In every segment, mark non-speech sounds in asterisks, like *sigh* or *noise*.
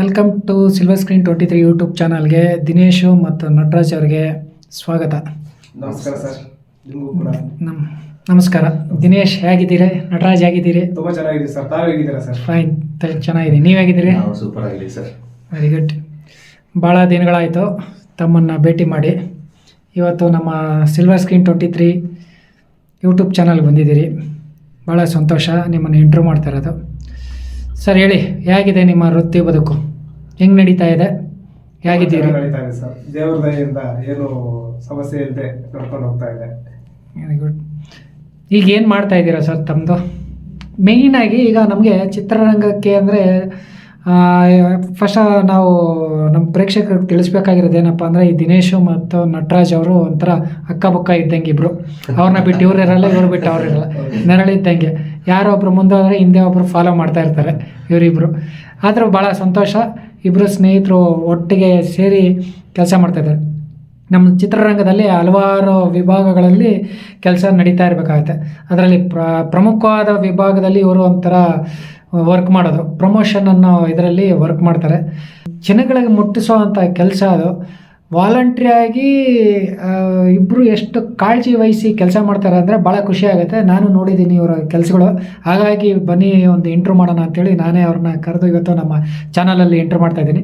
Welcome to silver screen twenty three YouTube ಚಾನಲ್ಗೆ ದಿನೇಶು ಮತ್ತು ನಟರಾಜ್ ಅವರಿಗೆ ಸ್ವಾಗತ. ನಮಸ್ಕಾರ ಸರ್. ನಿಮಗೂ ಕೂಡ. ನಮ್ ನಮಸ್ಕಾರ. ದಿನೇಶ್ ಹೇಗಿದ್ದೀರಿ? ನಟರಾಜ್ ಹೇಗಿದ್ದೀರಿ? ತುಂಬಾ ಚೆನ್ನಾಗಿದೆ ಸರ್. ತಾವು ಹೇಗಿದ್ದೀರಾ ಸರ್? ಫೈನ್ ಚೆನ್ನಾಗಿದೆ ನೀವು ಹೇಗಿದ್ದೀರಿ? ನಾವು ಸೂಪರ್ ಆಗಿದೆ ಸರ್. ವೆರಿ ಗುಡ್ ಭಾಳ ದಿನಗಳಾಯಿತು ತಮ್ಮನ್ನು ಭೇಟಿ ಮಾಡಿ. ಇವತ್ತು ನಮ್ಮ silver screen twenty three YouTube ಚಾನಲ್ಗೆ ಬಂದಿದ್ದೀರಿ. ಭಾಳ ಸಂತೋಷ ನಿಮ್ಮನ್ನು ಇಂಟ್ರೂ ಮಾಡ್ತಾ ಇರೋದು. ಸರ್ ಹೇಳಿ ಹೇಗಿದೆ ನಿಮ್ಮ ವೃತ್ತಿ ಬದುಕು? ಹೆಂಗೆ ನಡೀತಾ ಇದೆ? ಹೇಗಿದ್ದೀರಿ? ನಡೀತಾ ಇದೆ ಸರ್. ದೇವ್ರ ದಯೆಯಿಂದ ಏನು ಸಮಸ್ಯೆ ಇಲ್ಲದೆ ನಡ್ಕೊಂಡು ಹೋಗ್ತಾ ಇದೆ. ವೆರಿ ಗುಡ್ ಈಗ ಏನು ಮಾಡ್ತಾ ಇದ್ದೀರಾ ಸರ್ ತಮ್ಮದು ಮೇಯ್ನಾಗಿ ಈಗ ನಮಗೆ ಚಿತ್ರರಂಗಕ್ಕೆ ಅಂದರೆ ಫಸ್ಟ್ ನಾವು ನಮ್ಮ ಪ್ರೇಕ್ಷಕರಿಗೆ ತಿಳಿಸ್ಬೇಕಾಗಿರೋದು ಏನಪ್ಪ ಅಂದರೆ ಈ ದಿನೇಶು ಮತ್ತು ನಟರಾಜ್ ಅವರು ಒಂಥರ ಅಕ್ಕಪಕ್ಕ ಇದ್ದಂಗೆ ಇಬ್ಬರು ಅವ್ರನ್ನ ಬಿಟ್ಟು ಇವ್ರು ಇರಲ್ಲ ಇವ್ರು ಬಿಟ್ಟು ಅವ್ರು ಇರಲ್ಲ. ನೆರಳಿದ್ದಂಗೆ ಯಾರೋ ಒಬ್ರು ಮುಂದೆ ಹೋದರೆ ಹಿಂದೆ ಒಬ್ಬರು ಫಾಲೋ ಮಾಡ್ತಾ ಇರ್ತಾರೆ ಇವರಿಬ್ಬರು ಆದರೂ ಭಾಳ ಸಂತೋಷ. ಇಬ್ಬರು ಸ್ನೇಹಿತರು ಒಟ್ಟಿಗೆ ಸೇರಿ ಕೆಲಸ ಮಾಡ್ತಾಯಿದ್ದಾರೆ ನಮ್ಮ ಚಿತ್ರರಂಗದಲ್ಲಿ ಹಲವಾರು ವಿಭಾಗಗಳಲ್ಲಿ ಕೆಲಸ ನಡೀತಾ ಇರಬೇಕಾಗತ್ತೆ. ಅದರಲ್ಲಿ ಪ್ರ, ಪ್ರಮುಖವಾದ ವಿಭಾಗದಲ್ಲಿ ಇವರು ಒಂಥರ ವರ್ಕ್ ಮಾಡೋದು. ಪ್ರಮೋಷನ್ ಅನ್ನೋ ಇದರಲ್ಲಿ ವರ್ಕ್ ಮಾಡ್ತಾರೆ. ಜನಗಳಿಗೆ ಮುಟ್ಟಿಸುವಂಥ ಕೆಲಸ ಅದು. ವಾಲಂಟ್ರಿಯಾಗಿ ಇಬ್ಬರು ಎಷ್ಟು ಕಾಳಜಿ ವಹಿಸಿ ಕೆಲಸ ಮಾಡ್ತಾರೆ ಅಂದರೆ ಭಾಳ ಖುಷಿ ಆಗುತ್ತೆ. ನಾನು ನೋಡಿದ್ದೀನಿ ಇವರ ಕೆಲಸಗಳು. ಹಾಗಾಗಿ ಬನ್ನಿ ಒಂದು ಇಂಟ್ರೂ ಮಾಡೋಣ ಅಂತೇಳಿ ನಾನೇ ಅವ್ರನ್ನ ಕರೆದು ಇವತ್ತು ನಮ್ಮ ಚಾನಲಲ್ಲಿ ಇಂಟ್ರೂ ಮಾಡ್ತಾಯಿದ್ದೀನಿ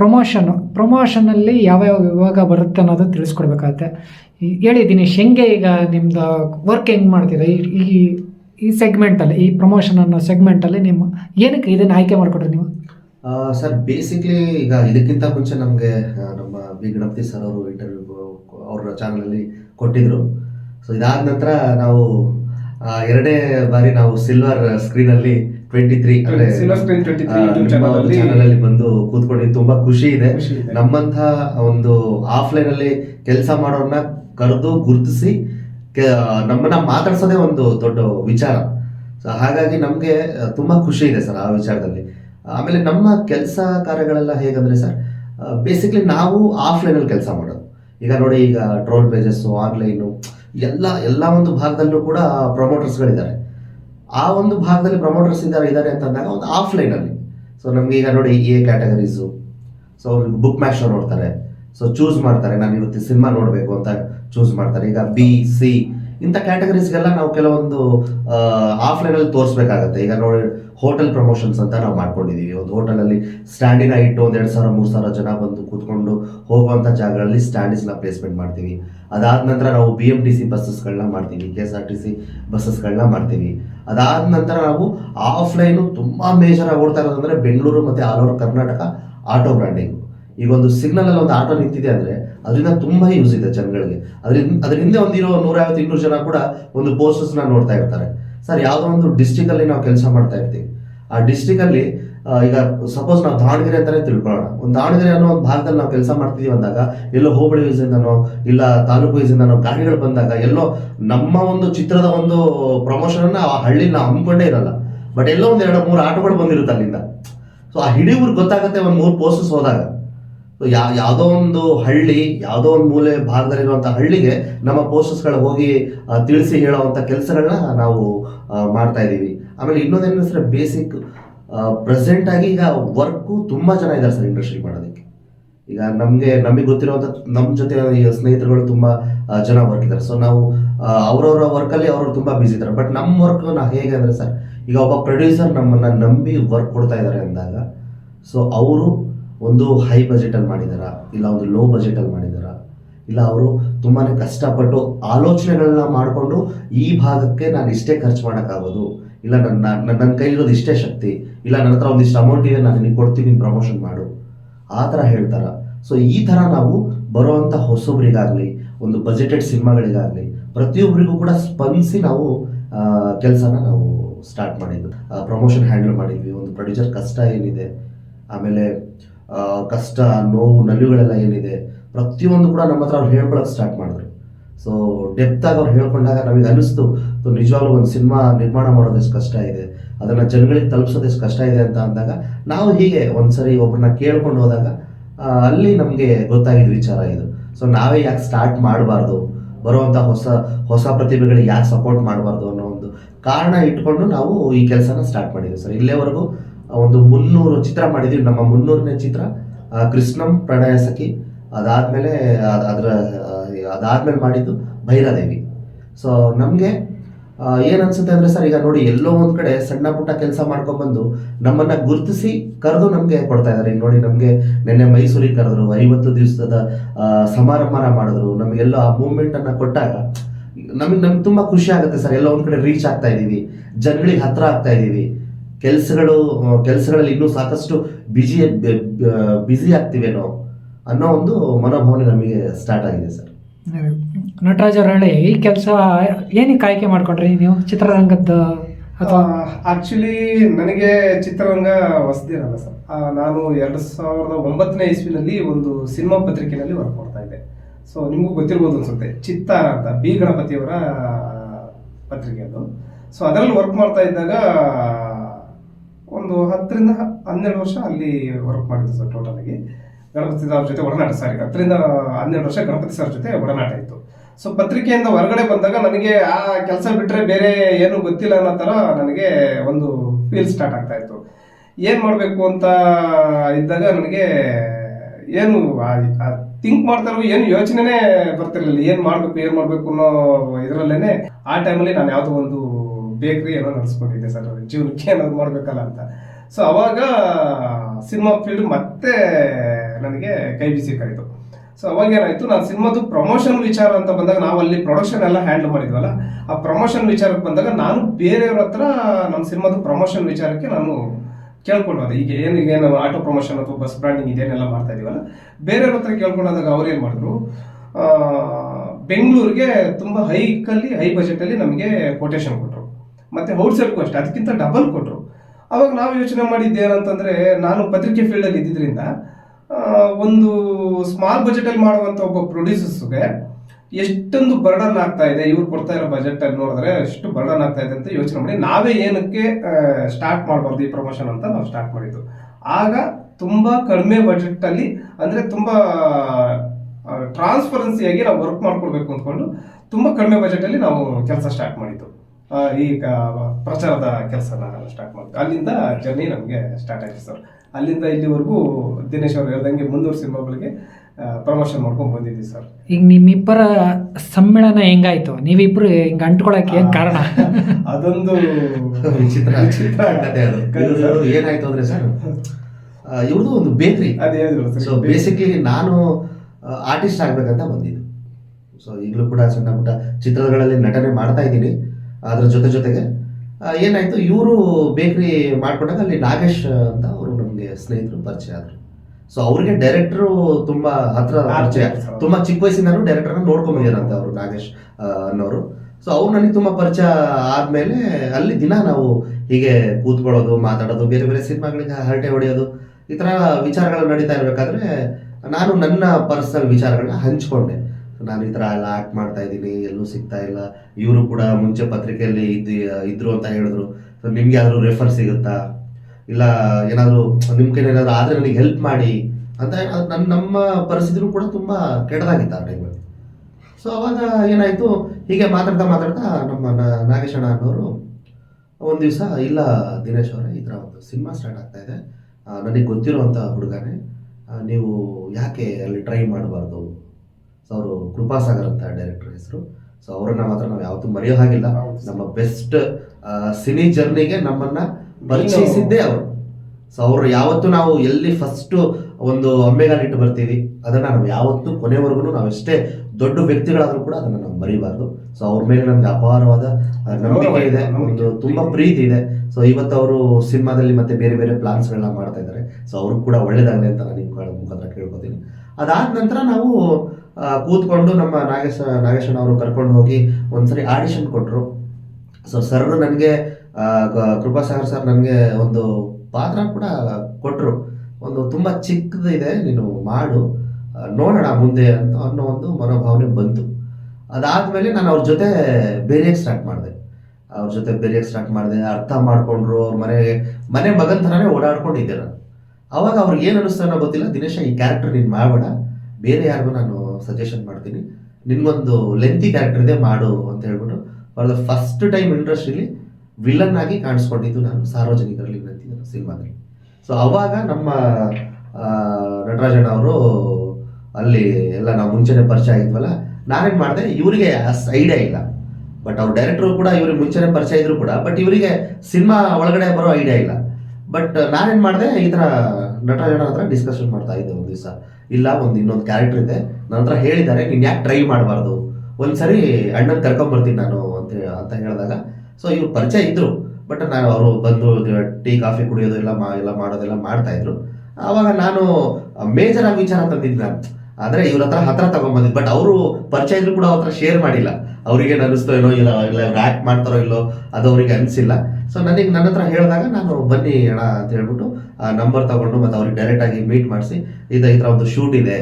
ಪ್ರಮೋಷನ್ನು ಪ್ರಮೋಷನಲ್ಲಿ ಯಾವ ವಿಭಾಗ ಬರುತ್ತೆ ಅನ್ನೋದು ತಿಳಿಸ್ಕೊಡ್ಬೇಕಾಗತ್ತೆ. ಹೇಳಿದ್ದೀನಿ ಹೇಳಿ ಹೆಂಗೆ ಈಗ ನಿಮ್ಮದು ವರ್ಕ್ ಹೆಂಗೆ ಮಾಡ್ತೀರಾ? ಈ ಈ ಸೆಗ್ಮೆಂಟಲ್ಲಿ ಈ ಪ್ರಮೋಷನ್ ಅನ್ನೋ ಸೆಗ್ಮೆಂಟಲ್ಲಿ ನಿಮ್ಮ, ಏನಕ್ಕೆ ಇದನ್ನು ಆಯ್ಕೆ ಮಾಡಿಕೊಡ್ರಿ ನೀವು? ಸರ್ ಬೇಸಿಕ್ಲಿ ಈಗ ಇದಕ್ಕಿಂತ ಮುಂಚೆ ನಮಗೆ ನಮ್ಮ ಬಿ ಗಣಪತಿ ಸರ್ ಅವರು ಇಂಟರ್ವ್ಯೂ ಅವ್ರ ಚಾನಲಲ್ಲಿ ಕೊಟ್ಟಿದ್ರು. ಸೊ ಇದಾದ ನಂತರ ನಾವು ಎರಡೇ ಬಾರಿ ನಾವು ಸಿಲ್ವರ್ ಸ್ಕ್ರೀನಲ್ಲಿ ಟ್ವೆಂಟಿ ತ್ರೀ ಅಂದ್ರೆ ಚಾನಲ್ Screen 23 YouTube ಅಲ್ಲಿ- ಚಾನಲಲ್ಲಿ ಬಂದು ಕೂತ್ಕೊಂಡಿದ್ದು ತುಂಬಾ ಖುಷಿ ಇದೆ. ನಮ್ಮಂತ ಒಂದು ಆಫ್ಲೈನ್ ಅಲ್ಲಿ ಕೆಲಸ ಮಾಡೋರ್ನ ಕರೆದು ಗುರುತಿಸಿ ನಮ್ಮನ್ನ ಮಾತಾಡ್ಸೋದೇ ಒಂದು ದೊಡ್ಡ ವಿಚಾರ. ಸೊ ಹಾಗಾಗಿ ನಮಗೆ ತುಂಬಾ ಖುಷಿ ಇದೆ ಸರ್ ಆ ವಿಚಾರದಲ್ಲಿ. ಆಮೇಲೆ ನಮ್ಮ ಕೆಲಸ ಕಾರ್ಯಗಳೆಲ್ಲ ಹೇಗಂದ್ರೆ ಸರ್ ಬೇಸಿಕ್ಲಿ ನಾವು ಆಫ್ಲೈನಲ್ಲಿ ಕೆಲಸ ಮಾಡೋದು. ಈಗ ನೋಡಿ, ಈಗ ಟ್ರೋಲ್ ಪೇಜಸ್ಸು ಆನ್ಲೈನು ಎಲ್ಲ ಎಲ್ಲ ಒಂದು ಭಾಗದಲ್ಲೂ ಕೂಡ ಪ್ರಮೋಟರ್ಸ್ಗಳಿದ್ದಾರೆ ಆ ಒಂದು ಭಾಗದಲ್ಲಿ ಪ್ರಮೋಟರ್ಸ್ ಇದ್ದಾರೆ ಇದ್ದಾರೆ ಅಂತ ಅಂದಾಗ ಒಂದು ಆಫ್ಲೈನಲ್ಲಿ ಸೊ ನಮಗೆ ಈಗ ನೋಡಿ ಎ ಕ್ಯಾಟಗರೀಸು ಸೊ ಅವ್ರಿಗೆ ಬುಕ್ ಮ್ಯಾಚ್ ಶೋ ನೋಡ್ತಾರೆ. ಸೊ ಚೂಸ್ ಮಾಡ್ತಾರೆ. ನಾನು ಇವತ್ತು ಸಿನಿಮಾ ನೋಡಬೇಕು ಅಂತ ಚೂಸ್ ಮಾಡ್ತಾರೆ. ಈಗ ಬಿ ಸಿ ಇಂಥ ಕ್ಯಾಟಗರೀಸ್ಗೆಲ್ಲ ನಾವು ಕೆಲವೊಂದು ಆಫ್ಲೈನಲ್ಲಿ ತೋರಿಸ್ಬೇಕಾಗತ್ತೆ. ಈಗ ನೋಡಿ ಹೋಟೆಲ್ ಪ್ರಮೋಷನ್ಸ್ ಅಂತ ನಾವು ಮಾಡ್ಕೊಂಡಿದ್ದೀವಿ ಒಂದು ಹೋಟೆಲಲ್ಲಿ ಸ್ಟ್ಯಾಂಡಿನ ಇಟ್ಟು ಒಂದು ಎರಡು ಸಾವಿರ, ಮೂರು ಸಾವಿರ ಜನ ಬಂದು ಕೂತ್ಕೊಂಡು ಹೋಗುವಂಥ ಜಾಗಗಳಲ್ಲಿ ಸ್ಟ್ಯಾಂಡಿಸ್ನ ಪ್ಲೇಸ್ಮೆಂಟ್ ಮಾಡ್ತೀವಿ. ಅದಾದ ನಂತರ ನಾವು ಬಿ ಎಂ ಟಿ ಸಿ ಬಸ್ಸಸ್ಗಳನ್ನ ಮಾಡ್ತೀವಿ K S R T C ಬಸ್ಸಸ್ಗಳನ್ನ ಮಾಡ್ತೀವಿ. ಅದಾದ ನಂತರ ನಾವು ಆಫ್ಲೈನು ತುಂಬ ಆಗಿ ಓಡ್ತಾ ಇರೋದಂದ್ರೆ ಬೆಂಗಳೂರು ಮತ್ತು all over Karnataka auto branding ಈಗ ಒಂದು ಸಿಗ್ನಲ್ ಅಲ್ಲಿ ಒಂದು ಆಟೋ ನಿಂತಿದೆ ಅಂದ್ರೆ ಅದರಿಂದ ತುಂಬಾ ಯೂಸ್ ಇದೆ ಜನಗಳಿಗೆ. ಅದರಿಂದ ಅದ್ರ ಹಿಂದೆ ಒಂದಿರೋ ನೂರೈವತ್ತು, ಇನ್ನೂರು ಜನ ಕೂಡ ಒಂದು ಪೋಸ್ಟರ್ಸ್ನ ನೋಡ್ತಾ ಇರ್ತಾರೆ. ಸರ್ ಯಾವುದೋ ಒಂದು ಡಿಸ್ಟಿಕ್ ಅಲ್ಲಿ ನಾವು ಕೆಲಸ ಮಾಡ್ತಾ ಇರ್ತೀವಿ. ಆ ಡಿಸ್ಟಿಕ್ ಅಲ್ಲಿ ಈಗ ಸಪೋಸ್ ನಾವು ದಾವಣಗೆರೆ ಅಂತಾನೆ ತಿಳ್ಕೊಳ್ಳೋಣ. ಒಂದು ದಾವಣಗೆರೆ ಅನ್ನೋ ಒಂದು ಭಾಗದಲ್ಲಿ ನಾವು ಕೆಲಸ ಮಾಡ್ತಿದೀವಿ ಅಂದಾಗ, ಎಲ್ಲೋ ಹೋಬಳಿ ವೀಸಿಂದನೋ ಇಲ್ಲ ತಾಲೂಕು ವೀಸಿಂದನೋ ಗಾಡಿಗಳು ಬಂದಾಗ ಎಲ್ಲೋ ನಮ್ಮ ಒಂದು ಚಿತ್ರದ ಒಂದು ಪ್ರಮೋಷನ್ ಆ ಹಳ್ಳಿ ನಾವು ಹಮ್ಮಿಕೊಂಡೇ ಇರಲ್ಲ. ಬಟ್ ಎಲ್ಲೋ ಒಂದು ಎರಡು ಮೂರು ಆಟೋಗಳು ಬಂದಿರುತ್ತೆ ಅಲ್ಲಿಂದ. ಸೊ ಆ ಊರಿಗೆ ಗೊತ್ತಾಗುತ್ತೆ ಒಂದು ಮೂರು ಪೋಸ್ಟರ್ಸ್ ಹೋದಾಗ. ಸೊ ಯಾ, ಯಾವುದೋ ಒಂದು ಹಳ್ಳಿ, ಯಾವುದೋ ಒಂದು ಮೂಲೆ ಭಾಗದಲ್ಲಿರುವಂಥ ಹಳ್ಳಿಗೆ ನಮ್ಮ ಪೋಸ್ಟರ್ಸ್ಗಳು ಹೋಗಿ ತಿಳಿಸಿ ಹೇಳೋವಂಥ ಕೆಲಸಗಳನ್ನ ನಾವು ಮಾಡ್ತಾ ಇದ್ದೀವಿ. ಆಮೇಲೆ ಇನ್ನೊಂದೇನು ಸರ್ ಬೇಸಿಕ್ ಪ್ರೆಸೆಂಟ್ ಆಗಿ ಈಗ ವರ್ಕು ತುಂಬ ಜನ ಇದ್ದಾರೆ ಸರ್ ಇಂಡಸ್ಟ್ರಿ ಮಾಡೋದಕ್ಕೆ. ಈಗ ನಮಗೆ ನಮಗೆ ಗೊತ್ತಿರುವಂಥ ನಮ್ಮ ಜೊತೆ ಸ್ನೇಹಿತರುಗಳು ತುಂಬ ಜನ ವರ್ಕ್ ಇದ್ದಾರೆ. ಸೊ ನಾವು ಅವರವರ ವರ್ಕಲ್ಲಿ ಅವರು ತುಂಬ ಬ್ಯುಸಿ ಇದ್ದಾರೆ. ಬಟ್ ನಮ್ಮ ವರ್ಕ್ ನಾ ಹೇಗೆ ಅಂದರೆ ಸರ್, ಈಗ ಒಬ್ಬ ಪ್ರೊಡ್ಯೂಸರ್ ನಮ್ಮನ್ನು ನಂಬಿ ವರ್ಕ್ ಕೊಡ್ತಾ ಇದ್ದಾರೆ ಅಂದಾಗ ಸೊ ಅವರು ಒಂದು ಹೈ ಬಜೆಟಲ್ಲಿ ಮಾಡಿದಾರ, ಇಲ್ಲ ಒಂದು ಲೋ ಬಜೆಟಲ್ಲಿ ಮಾಡಿದಾರ, ಇಲ್ಲ ಅವರು ತುಂಬಾ ಕಷ್ಟಪಟ್ಟು ಆಲೋಚನೆಗಳನ್ನ ಮಾಡಿಕೊಂಡು ಈ ಭಾಗಕ್ಕೆ ನಾನು ಇಷ್ಟೇ ಖರ್ಚು ಮಾಡೋಕ್ಕಾಗೋದು, ಇಲ್ಲ ನನ್ನ ನನ್ನ ಕೈಲಿರೋದು ಇಷ್ಟೇ ಶಕ್ತಿ, ಇಲ್ಲ ನನ್ನ ಹತ್ರ ಒಂದಿಷ್ಟು ಅಮೌಂಟ್ ಇದೆ, ನಾನು ನಿನಗೆ ಕೊಡ್ತೀನಿ ಪ್ರಮೋಷನ್ ಮಾಡು. ಆ ಥರ ಹೇಳ್ತಾರ. ಸೊ ಈ ಥರ ನಾವು ಬರುವಂಥ ಹೊಸೊಬ್ರಿಗಾಗಲಿ, ಒಂದು ಬಜೆಟೆಡ್ ಸಿನಿಮಾಗಳಿಗಾಗಲಿ ಪ್ರತಿಯೊಬ್ಬರಿಗೂ ಕೂಡ ಸ್ಪಂದಿಸಿ ನಾವು ಕೆಲಸನ ನಾವು ಸ್ಟಾರ್ಟ್ ಮಾಡಿದ್ವಿ ಪ್ರಮೋಷನ್ ಹ್ಯಾಂಡಲ್ ಮಾಡಿದ್ವಿ, ಒಂದು ಪ್ರೊಡ್ಯೂಸರ್ ಕಷ್ಟ ಏನಿದೆ, ಆಮೇಲೆ ಕಷ್ಟ, ನೋವು, ನಲಿವುಗಳೆಲ್ಲ ಏನಿದೆ, ಪ್ರತಿಯೊಂದು ಕೂಡ ನಮ್ಮ ಹತ್ರ ಅವ್ರು ಹೇಳ್ಕೊಳಕ್ಕೆ ಸ್ಟಾರ್ಟ್ ಮಾಡಿದ್ರು. ಸೊ ಡೆಪ್ತ್ ಆಗಿ ಅವ್ರು ಹೇಳ್ಕೊಂಡಾಗ ನಮಗೆ ಅನಿಸ್ತು ನಿಜವಾಗ್ಲೂ ಒಂದು ಸಿನಿಮಾ ನಿರ್ಮಾಣ ಮಾಡೋದು ಎಷ್ಟು ಕಷ್ಟ ಇದೆ, ಅದನ್ನು ಜನಗಳಿಗೆ ತಲುಪಿಸೋದು ಎಷ್ಟು ಕಷ್ಟ ಇದೆ ಅಂತ ಅಂದಾಗ, ನಾವು ಹೀಗೆ ಒಂದ್ಸರಿ ಒಬ್ಬರನ್ನ ಕೇಳ್ಕೊಂಡು ಹೋದಾಗ ಅಲ್ಲಿ ನಮಗೆ ಗೊತ್ತಾಗಿದ್ದ ವಿಚಾರ ಇದು. ಸೊ ನಾವೇ ಯಾಕೆ ಸ್ಟಾರ್ಟ್ ಮಾಡಬಾರ್ದು ಬರುವಂಥ ಹೊಸ ಹೊಸ ಪ್ರತಿಭೆಗಳಿಗೆ ಯಾಕೆ ಸಪೋರ್ಟ್ ಮಾಡಬಾರ್ದು ಅನ್ನೋ ಒಂದು ಕಾರಣ ಇಟ್ಕೊಂಡು ನಾವು ಈ ಕೆಲಸನ ಸ್ಟಾರ್ಟ್ ಮಾಡಿದ್ದೀವಿ ಸರ್. ಇಲ್ಲೇವರೆಗೂ ಒಂದು ಮುನ್ನೂರು ಚಿತ್ರ ಮಾಡಿದ್ವಿ, ನಮ್ಮ ಮುನ್ನೂರನೇ ಚಿತ್ರ. ಕೃಷ್ಣಂ ಪ್ರಣಯ ಸಖಿ ಅದಾದ್ಮೇಲೆ ಅದ್- ಅದರ ಅದಾದಮೇಲೆ ಮಾಡಿದ್ದು ಭೈರಾದೇವಿ. ಸೊ ನಮಗೆ ಏನ್ ಅನ್ಸುತ್ತೆ ಅಂದ್ರೆ ಸರ್, ಈಗ ನೋಡಿ, ಎಲ್ಲೋ ಒಂದು ಕಡೆ ಸಣ್ಣ ಪುಟ್ಟ ಕೆಲಸ ಮಾಡ್ಕೊಂಡ್ಬಂದು ನಮ್ಮನ್ನ ಗುರುತಿಸಿ ಕರೆದು ನಮಗೆ ಕೊಡ್ತಾ ಇದ್ದಾರೆ ನೋಡಿ, ನಮಗೆ ನಿನ್ನೆ ಮೈಸೂರಿಗೆ ಕರೆದ್ರು, ಐವತ್ತು ದಿವಸದ ಸಮಾರಂಭನ ಮಾಡಿದ್ರು. ನಮಗೆಲ್ಲ ಆ ಮೂಮೆಂಟನ್ನು ಕೊಟ್ಟಾಗ ನಮಗೆ, ನಮ್ಗೆ ತುಂಬಾ ಖುಷಿ ಆಗುತ್ತೆ ಸರ್. ಎಲ್ಲೋ ಒಂದು ಕಡೆ ರೀಚ್ ಆಗ್ತಾ ಇದೀವಿ. ಜನಗಳಿಗೆ ಹತ್ರ ಆಗ್ತಾ ಇದೀವಿ. ಕೆಲಸಗಳು ಕೆಲಸಗಳಲ್ಲಿ ಇನ್ನೂ ಸಾಕಷ್ಟು ಬಿಜಿ ಬ್ಯುಸಿ ಆಗ್ತಿವೇನೋ ಅನ್ನೋ ಒಂದು ಮನೋಭಾವನೆ ನಮಗೆ ಸ್ಟಾರ್ಟ್ ಆಗಿದೆ ಸರ್. ನಟರಾಜ್ ಅವ್ರು ಹೇಳಿ ಈ ಕೆಲಸ ಏನಕ್ಕೆ ಆಯ್ಕೆ ಮಾಡ್ಕೊಂಡ್ರಿ ನೀವು? ಚಿತ್ರರಂಗದ ಅಥವಾ? ಆಕ್ಚುಲಿ ನನಗೆ ಚಿತ್ರರಂಗ ಹೊಸದೇನಲ್ಲ ಸರ್. ನಾನು ಎರಡು ಸಾವಿರದ ಒಂಬತ್ತನೇ ಇಸ್ವಿನಲ್ಲಿ ಒಂದು ಸಿನಿಮಾ ಪತ್ರಿಕೆಯಲ್ಲಿ ವರ್ಕ್ ಮಾಡ್ತಾ ಇದ್ದೆ. ಸೊ ನಿಮಗೂ ಗೊತ್ತಿರ್ಬೋದು ಅನ್ಸುತ್ತೆ. ಚಿತ್ತಾರ ಅಂತ ಬಿ ಗಣಪತಿಯವರ ಪತ್ರಿಕೆ ಅದು. ಸೊ ಅದರಲ್ಲಿ ವರ್ಕ್ ಮಾಡ್ತಾ ಇದ್ದಾಗ ಒಂದು ಹತ್ತರಿಂದ ಹನ್ನೆರಡು ವರ್ಷ ಅಲ್ಲಿ ವರ್ಕ್ ಮಾಡಿದ್ದು ಸರ್ ಟೋಟಲ್ ಆಗಿ. ಗಣಪತಿ ಸರ್ ಜೊತೆ ಒಡನಾಟ ಸಾರಿ ಹತ್ತರಿಂದ ಹನ್ನೆರಡು ವರ್ಷ ಗಣಪತಿ ಸರ್ ಜೊತೆ ಒಡನಾಟ ಇತ್ತು. ಸೊ ಪತ್ರಿಕೆಯಿಂದ ಹೊರಗಡೆ ಬಂದಾಗ ನನಗೆ ಆ ಕೆಲಸ ಬಿಟ್ಟರೆ ಬೇರೆ ಏನು ಗೊತ್ತಿಲ್ಲ ಅನ್ನೋ ಥರ ನನಗೆ ಒಂದು ಫೀಲ್ ಸ್ಟಾರ್ಟ್ ಆಗ್ತಾ ಇತ್ತು. ಏನು ಮಾಡಬೇಕು ಅಂತ ಇದ್ದಾಗ ನನಗೆ ಏನು ಥಿಂಕ್ ಮಾಡ್ತಾರೋ ಏನು ಯೋಚನೆನೇ ಬರ್ತಿರ್ಲಿಲ್ಲ. ಏನು ಮಾಡಬೇಕು ಏನು ಮಾಡಬೇಕು ಅನ್ನೋ ಇದರಲ್ಲೇ ಆ ಟೈಮಲ್ಲಿ ನಾನು ಯಾವುದೋ ಒಂದು ಬೇಕ್ರಿ ಏನೋ ನಡೆಸ್ಕೊಂಡಿದ್ದೆ ಸರ್ ಜೀವನಕ್ಕೆ ಏನಾದ್ರು ಮಾಡಬೇಕಲ್ಲ ಅಂತ. ಸೊ ಅವಾಗ ಸಿನಿಮಾ ಫೀಲ್ಡ್ ಮತ್ತೆ ನನಗೆ ಕೈ ಬಿಸಿ ಕರೀತು. ಸೊ ಅವಾಗ ಏನಾಯ್ತು, ನಾನು ಸಿನಿಮಾದು ಪ್ರಮೋಷನ್ ವಿಚಾರ ಅಂತ ಬಂದಾಗ ನಾವು ಅಲ್ಲಿ ಪ್ರೊಡಕ್ಷನ್ ಎಲ್ಲ ಹ್ಯಾಂಡಲ್ ಮಾಡಿದ್ವಲ್ಲ, ಆ ಪ್ರಮೋಷನ್ ವಿಚಾರಕ್ಕೆ ಬಂದಾಗ ನಾನು ಬೇರೆಯವ್ರ ಹತ್ರ ನಮ್ಮ ಸಿನಿಮಾದು ಪ್ರಮೋಷನ್ ವಿಚಾರಕ್ಕೆ ನಾನು ಕೇಳ್ಕೊಂಡು ಈಗ ಏನು ಏನು ಆಟೋ ಪ್ರಮೋಷನ್ ಅಥವಾ ಬಸ್ ಬ್ರ್ಯಾಂಡಿಂಗ್ ಇದೇನೆಲ್ಲ ಮಾಡ್ತಾ ಇದೀವಲ್ಲ, ಬೇರೆಯವ್ರ ಹತ್ರ ಕೇಳ್ಕೊಂಡಾಗ ಅವ್ರು ಏನು ಮಾಡಿದ್ರು ಬೆಂಗಳೂರಿಗೆ ತುಂಬ ಹೈಕಲ್ಲಿ ಹೈ ಬಜೆಟಲ್ಲಿ ನಮಗೆ ಕೊಟೇಶನ್ ಕೊಟ್ಟರು ಮತ್ತೆ ಔಟ್ಸೈಡ್ಗೂ ಅಷ್ಟೇ. ಅದಕ್ಕಿಂತ ಡಬಲ್ ಕೊಟ್ಟರು ಅವಾಗ ನಾವು ಯೋಚನೆ ಮಾಡಿದ್ದು ಏನಂತಂದರೆ, ನಾನು ಪತ್ರಿಕೆ ಫೀಲ್ಡಲ್ಲಿ ಇದ್ದಿದ್ದರಿಂದ ಒಂದು ಸ್ಮಾಲ್ ಬಜೆಟಲ್ಲಿ ಮಾಡುವಂಥ ಒಬ್ಬ ಪ್ರೊಡ್ಯೂಸರ್ಸ್ಗೆ ಎಷ್ಟೊಂದು ಬರ್ಡನ್ ಆಗ್ತಾ ಇದೆ. ಇವ್ರು ಕೊಡ್ತಾ ಇರೋ ಬಜೆಟ್ ಅಲ್ಲಿ ನೋಡಿದ್ರೆ ಎಷ್ಟು ಬರ್ಡನ್ ಆಗ್ತಾ ಇದೆ ಅಂತ ಯೋಚನೆ ಮಾಡಿ, ನಾವೇ ಏನಕ್ಕೆ ಸ್ಟಾರ್ಟ್ ಮಾಡಬಾರ್ದು ಈ ಪ್ರಮೋಷನ್ ಅಂತ ನಾವು ಸ್ಟಾರ್ಟ್ ಮಾಡಿದ್ದು. ಆಗ ತುಂಬಾ ಕಡಿಮೆ ಬಜೆಟ್ ಅಲ್ಲಿ ಅಂದ್ರೆ ತುಂಬಾ ಟ್ರಾನ್ಸ್ಪರೆನ್ಸಿಯಾಗಿ ನಾವು ವರ್ಕ್ ಮಾಡ್ಕೊಳ್ಬೇಕು ಅಂದ್ಕೊಂಡು, ತುಂಬಾ ಕಡಿಮೆ ಬಜೆಟ್ ಅಲ್ಲಿ ನಾವು ಕೆಲಸ ಸ್ಟಾರ್ಟ್ ಮಾಡಿದ್ದು. ಈ ಪ್ರಚಾರದ ಕೆಲಸನ ಸ್ಟಾರ್ಟ್ ಮಾಡಿದ್ದು ಅಲ್ಲಿಂದ ಜರ್ನಿ ನಮಗೆ ಸ್ಟಾರ್ಟ್ ಆಯಿತು ಸರ್ ಅಲ್ಲಿಂದ ಇಲ್ಲಿವರೆಗೂ ದಿನೇಶ್ ಅವ್ರು ಹೇಳ್ದಂಗೆ ಮುನ್ನೂರು ಸಿನಿಮಾಗಳಿಗೆ ಪ್ರಮೋಷನ್ ಮಾಡ್ಕೊಂಡು ಬಂದಿದ್ದೀವಿ ಸರ್ ಈಗ ನಿಮ್ಮಿಬ್ಬರ ಸಮ್ಮೇಳನ ಹೆಂಗಾಯ್ತು? ನೀವಿಬ್ರು ಹಿಂಗೆ ಅಂಟ್ಕೊಳಕ್ಕೆ ಏನು ಕಾರಣ? ಅದೊಂದು ವಿಚಿತ್ರ ವಿಚಿತ್ರ ಕಥೆ ಅದು. ಏನಾಯ್ತು ಅಂದ್ರೆ ಸರ್ ಇವ್ರದ್ದು ಒಂದು ಬೇಕ್ರಿ ಅದು ಸೊ ಬೇಸಿಕಲಿ ನಾನು ಆರ್ಟಿಸ್ಟ್ ಆಗಬೇಕಂತ ಬಂದಿದ್ದು. ಸೊ ಈಗಲೂ ಕೂಡ ಸಣ್ಣ ಪುಟ್ಟ ಚಿತ್ರಗಳಲ್ಲಿ ನಟನೆ ಮಾಡ್ತಾ ಇದ್ದೀನಿ. ಅದ್ರ ಜೊತೆ ಜೊತೆಗೆ ಏನಾಯಿತು ಇವರು ಬೇಕ್ರಿ ಮಾಡ್ಕೊಂಡಾಗ ಅಲ್ಲಿ ನಾಗೇಶ್ ಅಂತ ಅವರು ನಮಗೆ ಸ್ನೇಹಿತರು ಪರಿಚಯ ಆದರು. ಸೊ ಅವ್ರಿಗೆ ಡೈರೆಕ್ಟ್ರು ತುಂಬಾ ಹತ್ರ ಪರಿಚಯ. ತುಂಬ ಚಿಕ್ಕ ವಯಸ್ಸಿನಾರು ಡೈರೆಕ್ಟರ್ನ ನೋಡ್ಕೊಂಬಂದಿರಂತೆ ಅವರು ನಾಗೇಶ್ ಅನ್ನೋರು. ಸೊ ಅವ್ರು ನನಗೆ ತುಂಬಾ ಪರಿಚಯ ಆದ್ಮೇಲೆ ಅಲ್ಲಿ ದಿನ ನಾವು ಹೀಗೆ ಕೂತ್ಕೊಳ್ಳೋದು ಮಾತಾಡೋದು ಬೇರೆ ಬೇರೆ ಸಿನಿಮಾಗಳಿಗೆ ಹರಟೆ ಹೊಡೆಯೋದು ಈ ಥರ ವಿಚಾರಗಳು ನಡೀತಾ ಇರಬೇಕಾದ್ರೆ ನಾನು ನನ್ನ ಪರ್ಸನಲ್ ವಿಚಾರಗಳನ್ನ ಹಂಚ್ಕೊಂಡೆ. ನಾನು ಈ ಥರ ಎಲ್ಲ ಆ್ಯಕ್ಟ್ ಮಾಡ್ತಾ ಇದ್ದೀನಿ, ಎಲ್ಲೂ ಸಿಗ್ತಾ ಇಲ್ಲ. ಇವರು ಕೂಡ ಮುಂಚೆ ಪತ್ರಿಕೆಯಲ್ಲಿ ಇದ್ದು, ಇದ್ರು ಅಂತ ಹೇಳಿದ್ರು. ಸೊ ನಿಮ್ಗೆ ಆದರೂ ರೆಫರ್ ಸಿಗುತ್ತಾ? ಇಲ್ಲ, ಏನಾದರೂ ನಿಮ್ಮ ಏನಾದರೂ ಆದ್ರೆ ನನಗೆ ಹೆಲ್ಪ್ ಮಾಡಿ ಅಂತ ನನ್ನ ನನ್, ನಮ್ಮ ಪರಿಸ್ಥಿತಿನೂ ಕೂಡ ತುಂಬ ಕೆಟ್ಟದಾಗಿತ್ತು ಆ ಟೈಮಲ್ಲಿ ಸೊ ಅವಾಗ ಏನಾಯಿತು, ಹೀಗೆ ಮಾತಾಡ್ತಾ ಮಾತಾಡ್ತಾ ನಮ್ಮ ನಾಗೇಶಣ್ಣ ಅನ್ನೋರು ಒಂದು ದಿವಸ, ಇಲ್ಲ ದಿನೇಶ್ ಅವರೇ, ಈ ಥರ ಒಂದು ಸಿನಿಮಾ ಸ್ಟಾರ್ಟ್ ಆಗ್ತಾ ಇದೆ. ನನಗೆ ಗೊತ್ತಿರುವಂಥ ಹುಡುಗನೇ ನೀವು ಯಾಕೆ ಅಲ್ಲಿ ಟ್ರೈ ಮಾಡಬಾರ್ದು? ಸೊ ಅವರು ಕೃಪಾಸಾಗರ್ ಅಂತ ಡೈರೆಕ್ಟರ್ ಹೆಸರು. ಸೊ ಅವರನ್ನ ಮಾತ್ರ ನಾವು ಯಾವತ್ತೂ ಮರೆಯೋ ಹಾಗಿಲ್ಲ. ನಮ್ಮ ಬೆಸ್ಟ್ ಸಿನಿ ಜರ್ನಿಗೆ ನಮ್ಮನ್ನ ಪರಿಚಯಿಸಿದ್ದೇ ಅವರು. ಸೊ ಅವರು ಯಾವತ್ತು ನಾವು ಎಲ್ಲಿ ಫಸ್ಟ್ ಒಂದು ಅಂಬೆಗಾಲಿಟ್ಟು ಬರ್ತೀವಿ ಅದನ್ನ ನಾವು ಯಾವತ್ತು ಕೊನೆವರೆಗೂ ನಾವು ಎಷ್ಟೇ ದೊಡ್ಡ ವ್ಯಕ್ತಿಗಳಾದ್ರೂ ಕೂಡ ಅದನ್ನ ನಾವು ಮರಿಬಾರ್ದು. ಸೊ ಅವ್ರ ಮೇಲೆ ನಮ್ಗೆ ಅಪಾರವಾದ ನಂಬಿಕೆ ಇದೆ ಒಂದು ತುಂಬಾ ಪ್ರೀತಿ ಇದೆ. ಸೊ ಇವತ್ತು ಅವರು ಸಿನಿಮಾದಲ್ಲಿ ಮತ್ತೆ ಬೇರೆ ಬೇರೆ ಪ್ಲಾನ್ಸ್ಗಳನ್ನ ಮಾಡ್ತಾ ಇದ್ದಾರೆ. ಸೊ ಅವ್ರು ಕೂಡ ಒಳ್ಳೇದಾಗಲಿ ಅಂತ ನಾನು ನಿಮ್ಮ ಮುಖಾಂತರ ಕೇಳ್ಕೊತೀನಿ. ಅದಾದ ನಂತರ ನಾವು ಕೂತ್ಕೊಂಡು ನಮ್ಮ ನಾಗೇಶ ನಾಗೇಶನ್ ಅವರು ಕರ್ಕೊಂಡು ಹೋಗಿ ಒಂದ್ಸರಿ ಆಡಿಷನ್ ಕೊಟ್ಟರು ಸೊ ಸರ್ ನನಗೆ ಕೃಪಾ ಕೃಪಾಸಾಗರ್ ಸರ್ ನನಗೆ ಒಂದು ಪಾತ್ರ ಕೂಡ ಕೊಟ್ಟರು ಒಂದು ತುಂಬ ಚಿಕ್ಕದಿದೆ ನೀನು ಮಾಡು. ನೋಡೋಣ ಮುಂದೆ ಅಂತ ಅನ್ನೋ ಒಂದು ಮನೋಭಾವನೆ ಬಂತು. ಅದಾದಮೇಲೆ ನಾನು ಅವ್ರ ಜೊತೆ ಬೇರೆಯಕ್ಕೆ ಸ್ಟಾರ್ಟ್ ಮಾಡಿದೆ. ಅವ್ರ ಜೊತೆ ಬೇರೆಯಕ್ಕೆ ಸ್ಟಾರ್ಟ್ ಮಾಡಿದೆ, ಅರ್ಥ ಮಾಡಿಕೊಂಡ್ರು. ಅವ್ರ ಮನೆ ಮನೆ ಮಗನ ಥರನೇ ಓಡಾಡ್ಕೊಂಡಿದ್ದೆ ನಾನು. ಅವಾಗ ಅವ್ರಿಗೆ ಏನು ಅನ್ನಿಸ್ತಾನೋ ಗೊತ್ತಿಲ್ಲ. ದಿನೇಶ, ಈ ಕ್ಯಾರೆಕ್ಟರ್ ನೀನು ಮಾಡಬೇಡ. ಬೇರೆ ಯಾರಿಗೂ ನಾನು ಸಜೆಷನ್ ಮಾಡ್ತೀನಿ. ನಿನ್ಗೊಂದು ಲೆಂತಿ ಕ್ಯಾರೆಕ್ಟರ್ದೇ ಮಾಡು ಅಂತ ಹೇಳ್ಬಿಟ್ಟು ಫಾರ್ ದ ಫಸ್ಟ್ ಟೈಮ್ ಇಂಡಸ್ಟ್ರಿಲಿ ವಿಲನ್ ಆಗಿ ಕಾಣಿಸ್ಕೊಂಡಿದ್ದು ನಾನು ಸಾರ್ವಜನಿಕರಲ್ಲಿ ವಿನಂತಿ ಸಿನಿಮಾದಲ್ಲಿ. ಸೊ ಅವಾಗ ನಮ್ಮ ನಟರಾಜಣ್ಣ ಅವರು ಅಲ್ಲಿ ಎಲ್ಲ ನಾವು ಮುಂಚೆನೇ ಪರಿಚಯ ಆಗಿದ್ವಲ್ಲ, ನಾನೇನು ಮಾಡಿದೆ, ಇವರಿಗೆ ಐಡಿಯಾ ಇಲ್ಲ. ಬಟ್ ಅವ್ರ ಡೈರೆಕ್ಟರ್ ಕೂಡ ಇವ್ರಿಗೆ ಮುಂಚೆನೆ ಪರಿಚಯ ಇದ್ರು ಕೂಡ ಬಟ್ ಇವರಿಗೆ ಸಿನಿಮಾ ಒಳಗಡೆ ಬರೋ ಐಡಿಯಾ ಇಲ್ಲ. ಬಟ್ ನಾನೇನು ಮಾಡಿದೆ, ಈ ಥರ ನಟರಾಜಣ್ಣ ಹತ್ರ ಡಿಸ್ಕಷನ್ ಮಾಡ್ತಾ ಇದ್ದೆ ಒಂದು ದಿವಸ. ಇಲ್ಲ, ಒಂದು ಇನ್ನೊಂದು ಕ್ಯಾರೆಕ್ಟರ್ ಇದೆ. ನನ್ನ ಹತ್ರ ಹೇಳಿದ್ದಾರೆ, ನೀನು ಯಾಕೆ ಟ್ರೈ ಮಾಡಬಾರ್ದು? ಒಂದ್ಸರಿ ಅಣ್ಣನ ಕರ್ಕೊಂಬರ್ತೀನಿ ನಾನು ಅಂತ ಅಂತ ಹೇಳಿದಾಗ. ಸೊ ಇವ್ರು ಪರಿಚಯ ಇದ್ದರು ಬಟ್ ನಾನು ಅವರು ಬಂದು ಟೀ ಕಾಫಿ ಕುಡಿಯೋದು ಎಲ್ಲ ಮಾ ಎಲ್ಲ ಮಾಡೋದೆಲ್ಲ ಮಾಡ್ತಾ ಇದ್ರು. ಆವಾಗ ನಾನು ಮೇಜರ್ ಆಗಿ ವಿಚಾರ ತಂದಿದ್ದೆ ನಾನು. ಆದ್ರೆ ಇವ್ರ ಹತ್ರ ಹತ್ರ ತಗೊಂಬಂದಿದ್ದು. ಬಟ್ ಅವರು ಪರಿಚಯ ಇದ್ರು ಕೂಡ ಅವ್ರ ಹತ್ರ ಶೇರ್ ಮಾಡಿಲ್ಲ. ಅವ್ರಿಗೆ ಅನಿಸ್ತೋ ಏನೋ ಇಲ್ಲ ಇಲ್ಲ ಆಕ್ಟ್ ಮಾಡ್ತಾರೋ ಇಲ್ಲೋ ಅದು ಅವ್ರಿಗೆ ಅನಿಸಿಲ್ಲ. ಸೊ ನನಗೆ ನನ್ನ ಹತ್ರ ಹೇಳಿದಾಗ ನಾನು ಬನ್ನಿ ಅಣ್ಣ ಅಂತ ಹೇಳ್ಬಿಟ್ಟು, ಆ ನಂಬರ್ ತಗೊಂಡು ಮತ್ತೆ ಅವ್ರಿಗೆ ಡೈರೆಕ್ಟ್ ಆಗಿ ಮೀಟ್ ಮಾಡಿಸಿ. ಇದು ಈ ಥರ ಒಂದು ಶೂಟ್ ಇದೆ.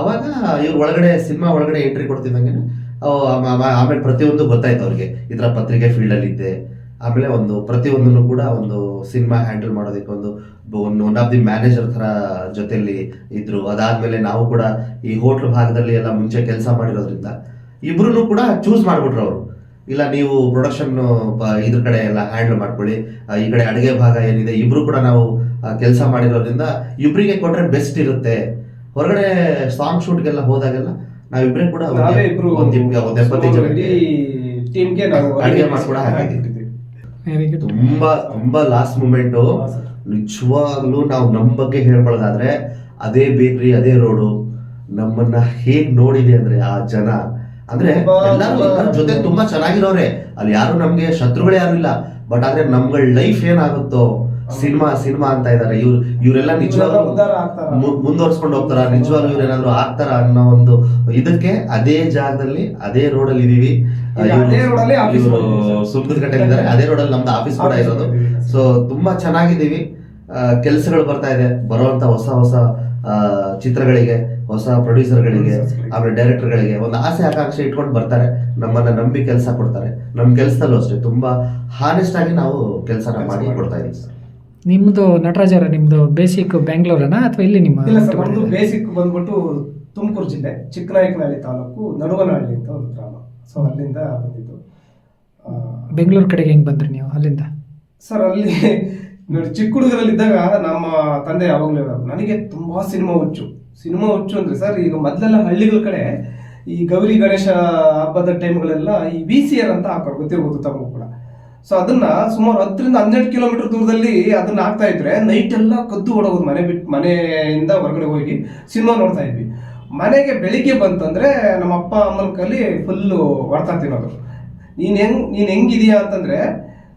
ಅವಾಗ ಇವ್ರು ಒಳಗಡೆ ಸಿನಿಮಾ ಒಳಗಡೆ ಎಂಟ್ರಿ ಕೊಡ್ತಿದ್ದಂಗೆ ಆಮೇಲೆ ಪ್ರತಿಯೊಂದು ಗೊತ್ತಾಯ್ತು ಅವ್ರಿಗೆ. ಈ ಥರ ಪತ್ರಿಕೆ ಫೀಲ್ಡಲ್ಲಿ ಇದ್ದೆ. ಆಮೇಲೆ ಒಂದು, ಪ್ರತಿಯೊಂದನ್ನು ಕೂಡ ಒಂದು ಸಿನಿಮಾ ಹ್ಯಾಂಡಲ್ ಮಾಡೋದಕ್ಕೆ ಒಂದು ಒನ್ ಆಫ್ ದಿ ಮ್ಯಾನೇಜರ್ ಥರ ಜೊತೆಯಲ್ಲಿ ಇದ್ರು. ಅದಾದಮೇಲೆ ನಾವು ಕೂಡ ಈ ಹೋಟ್ಲ್ ಭಾಗದಲ್ಲಿ ಎಲ್ಲ ಮುಂಚೆ ಕೆಲಸ ಮಾಡಿರೋದ್ರಿಂದ ಇಬ್ರು ಕೂಡ ಚೂಸ್ ಮಾಡ್ಬಿಟ್ರು ಅವರು. ಇಲ್ಲ ನೀವು ಪ್ರೊಡಕ್ಷನ್ ಇದ್ರ ಕಡೆ ಎಲ್ಲ ಹ್ಯಾಂಡಲ್ ಮಾಡ್ಕೊಳ್ಳಿ. ಈ ಕಡೆ ಅಡುಗೆ ಭಾಗ ಏನಿದೆ ಇಬ್ರು ಕೂಡ ನಾವು ಕೆಲಸ ಮಾಡಿರೋದ್ರಿಂದ ಇಬ್ರಿಗೆ ಕೊಟ್ರೆ ಬೆಸ್ಟ್ ಇರುತ್ತೆ. ಹೊರಗಡೆ ಸಾಂಗ್ ಶೂಟ್ಗೆಲ್ಲ ಹೋದಾಗೆಲ್ಲ ನಾವಿಬ್ಬರೇ ಕೂಡ ಒಂದ್ ಟೀಮ್ಗೆ ನಾವು ಅಡ್ಗೆ ಹಾಕಿದ್ವಿ. ತುಂಬಾ ತುಂಬಾ ಲಾಸ್ಟ್ ಮೂಮೆಂಟು ನಿಜವಾಗ್ಲೂ ನಾವು ನಮ್ಮ ಬಗ್ಗೆ ಹೇಳ್ಕೊಳ್ಳೋದಾದ್ರೆ ಅದೇ ಬೇಕ್ರಿ ಅದೇ ರೋಡು ನಮ್ಮನ್ನ ಹೇಗ್ ನೋಡಿದೆ ಅಂದ್ರೆ ಆ ಜನ ಅಂದ್ರೆ ಎಲ್ಲರೂ ಜೊತೆ ತುಂಬಾ ಚೆನ್ನಾಗಿರೋರೆ. ಅಲ್ಲಿ ಯಾರು ನಮ್ಗೆ ಶತ್ರುಗಳೇ ಯಾರು ಇಲ್ಲ. ಬಟ್ ಆದ್ರೆ ನಮ್ಗಳ ಲೈಫ್ ಏನಾಗುತ್ತೋ ಸಿನಿಮಾ ಸಿನಿಮಾ ಅಂತ ಇದಾರೆ. ಇವ್ರು ಇವರೆಲ್ಲ ನಿಜವಾಗ್ಲೂ ಮುಂದುವರ್ಸ್ಕೊಂಡು ಹೋಗ್ತಾರ. ನಿಜವಾಗ್ಲೂ ಇವ್ರೇನಾದ್ರು ಆಗ್ತಾರ ಅನ್ನೋ ಒಂದು ಇದಕ್ಕೆ ಅದೇ ಜಾಗದಲ್ಲಿ ಅದೇ ರೋಡ್ ಅಲ್ಲಿ ಇದೀವಿ. ಈಗ ಅದೇ ರೋಡ್ ಅಲ್ಲಿ ನಮ್ದು ಆಫೀಸ್ ಕೂಡ ಇರೋದು. ಸೊ ತುಂಬಾ ಚೆನ್ನಾಗಿದ್ದೀವಿ. ಕೆಲಸಗಳು ಬರ್ತಾ ಇದೆ. ಬರುವಂತ ಹೊಸ ಹೊಸ ಚಿತ್ರಗಳಿಗೆ ಹೊಸ ಪ್ರೊಡ್ಯೂಸರ್ಗಳಿಗೆ. ಆಮೇಲೆ ಡೈರೆಕ್ಟರ್ಗಳಿಗೆ ಒಂದು ಆಸೆ ಆಕಾಂಕ್ಷೆ ಇಟ್ಕೊಂಡು ಬರ್ತಾರೆ. ನಮ್ಮನ್ನ ನಂಬಿ ಕೆಲಸ ಕೊಡ್ತಾರೆ. ನಮ್ಮ ಕೆಲಸದಲ್ಲೂ ಅಷ್ಟೇ. ತುಂಬಾ ಹಾನೆಸ್ಟ್ ಆಗಿ ನಾವು ಕೆಲಸನ ಮಾಡಿ ಕೊಡ್ತಾ ಇದೀವಿ ಸರ್. ನಿಮ್ಮದು ನಟರಾಜ್ ಅವರ ನಿಮ್ಮದು ಬೇಸಿಕ್ ಬ್ಯಾಂಗ್ಳೂರನಾ ಅಥವಾ ಇಲ್ಲಿ ನಿಮ್ಮ ಇಲ್ಲ ಸರ್ ನಮ್ದು ಬೇಸಿಕ್ ಬಂದ್ಬಿಟ್ಟು ತುಮಕೂರು ಜಿಲ್ಲೆ ಚಿಕ್ಕನಾಯಕನಹಳ್ಳಿ ತಾಲೂಕು ನಡುವನಹಳ್ಳಿ ಅಂತ ಒಂದು ಗ್ರಾಮ. ಸೊ ಅಲ್ಲಿಂದ ಬಂದಿದ್ದು. ಬೆಂಗಳೂರು ಕಡೆಗೆ ಹೆಂಗೆ ಬಂದ್ರಿ ನೀವು? ಅಲ್ಲಿಂದ? ಸರ್ ಅಲ್ಲಿ ನೋಡಿ ಚಿಕ್ಕ ಹುಡುಗರಲ್ಲಿದ್ದಾಗ ನಮ್ಮ ತಂದೆ ಯಾವಾಗಲೂ ನನಗೆ ತುಂಬಾ ಸಿನಿಮಾ ಹುಚ್ಚು. ಸಿನಿಮಾ ಹುಚ್ಚು ಅಂದ್ರೆ, ಸರ್, ಈಗ ಮೊದಲೆಲ್ಲ ಹಳ್ಳಿಗಳ ಕಡೆ ಈ ಗೌರಿ ಗಣೇಶ ಹಬ್ಬದ ಟೈಮ್ಗಳೆಲ್ಲ ಈ ವಿ ಸಿ ಆರ್ ಅಂತ ಹಾಕೋರು, ಗೊತ್ತಿರ್ಬೋದು ತಮಗೂ ಕೂಡ. ಸೊ ಅದನ್ನ ಸುಮಾರು ಹತ್ತರಿಂದ ಹನ್ನೆರಡು ಕಿಲೋಮೀಟರ್ ದೂರದಲ್ಲಿ ಅದನ್ನ ಹಾಕ್ತಾ ಇದ್ರೆ ನೈಟ್ ಎಲ್ಲ ಕದ್ದು ಓಡೋದು ಮನೆ ಬಿಟ್ಟು ಮನೆಯಿಂದ ಹೊರಗಡೆ ಹೋಗಿ ಸಿನಿಮಾ ನೋಡ್ತಾ ಇದ್ವಿ. ಮನೆಗೆ ಬೆಳಿಗ್ಗೆ ಬಂತಂದ್ರೆ ನಮ್ಮ ಅಪ್ಪ ಅಮ್ಮನ ಕಲಿ ಫುಲ್ಲು ಹೊಡ್ತಾ ತಿನ್ನೋದು ನೀನ್ ಹೆಂಗ್, ನೀನ್ ಹೆಂಗಿದೀಯಾ ಅಂತಂದ್ರೆ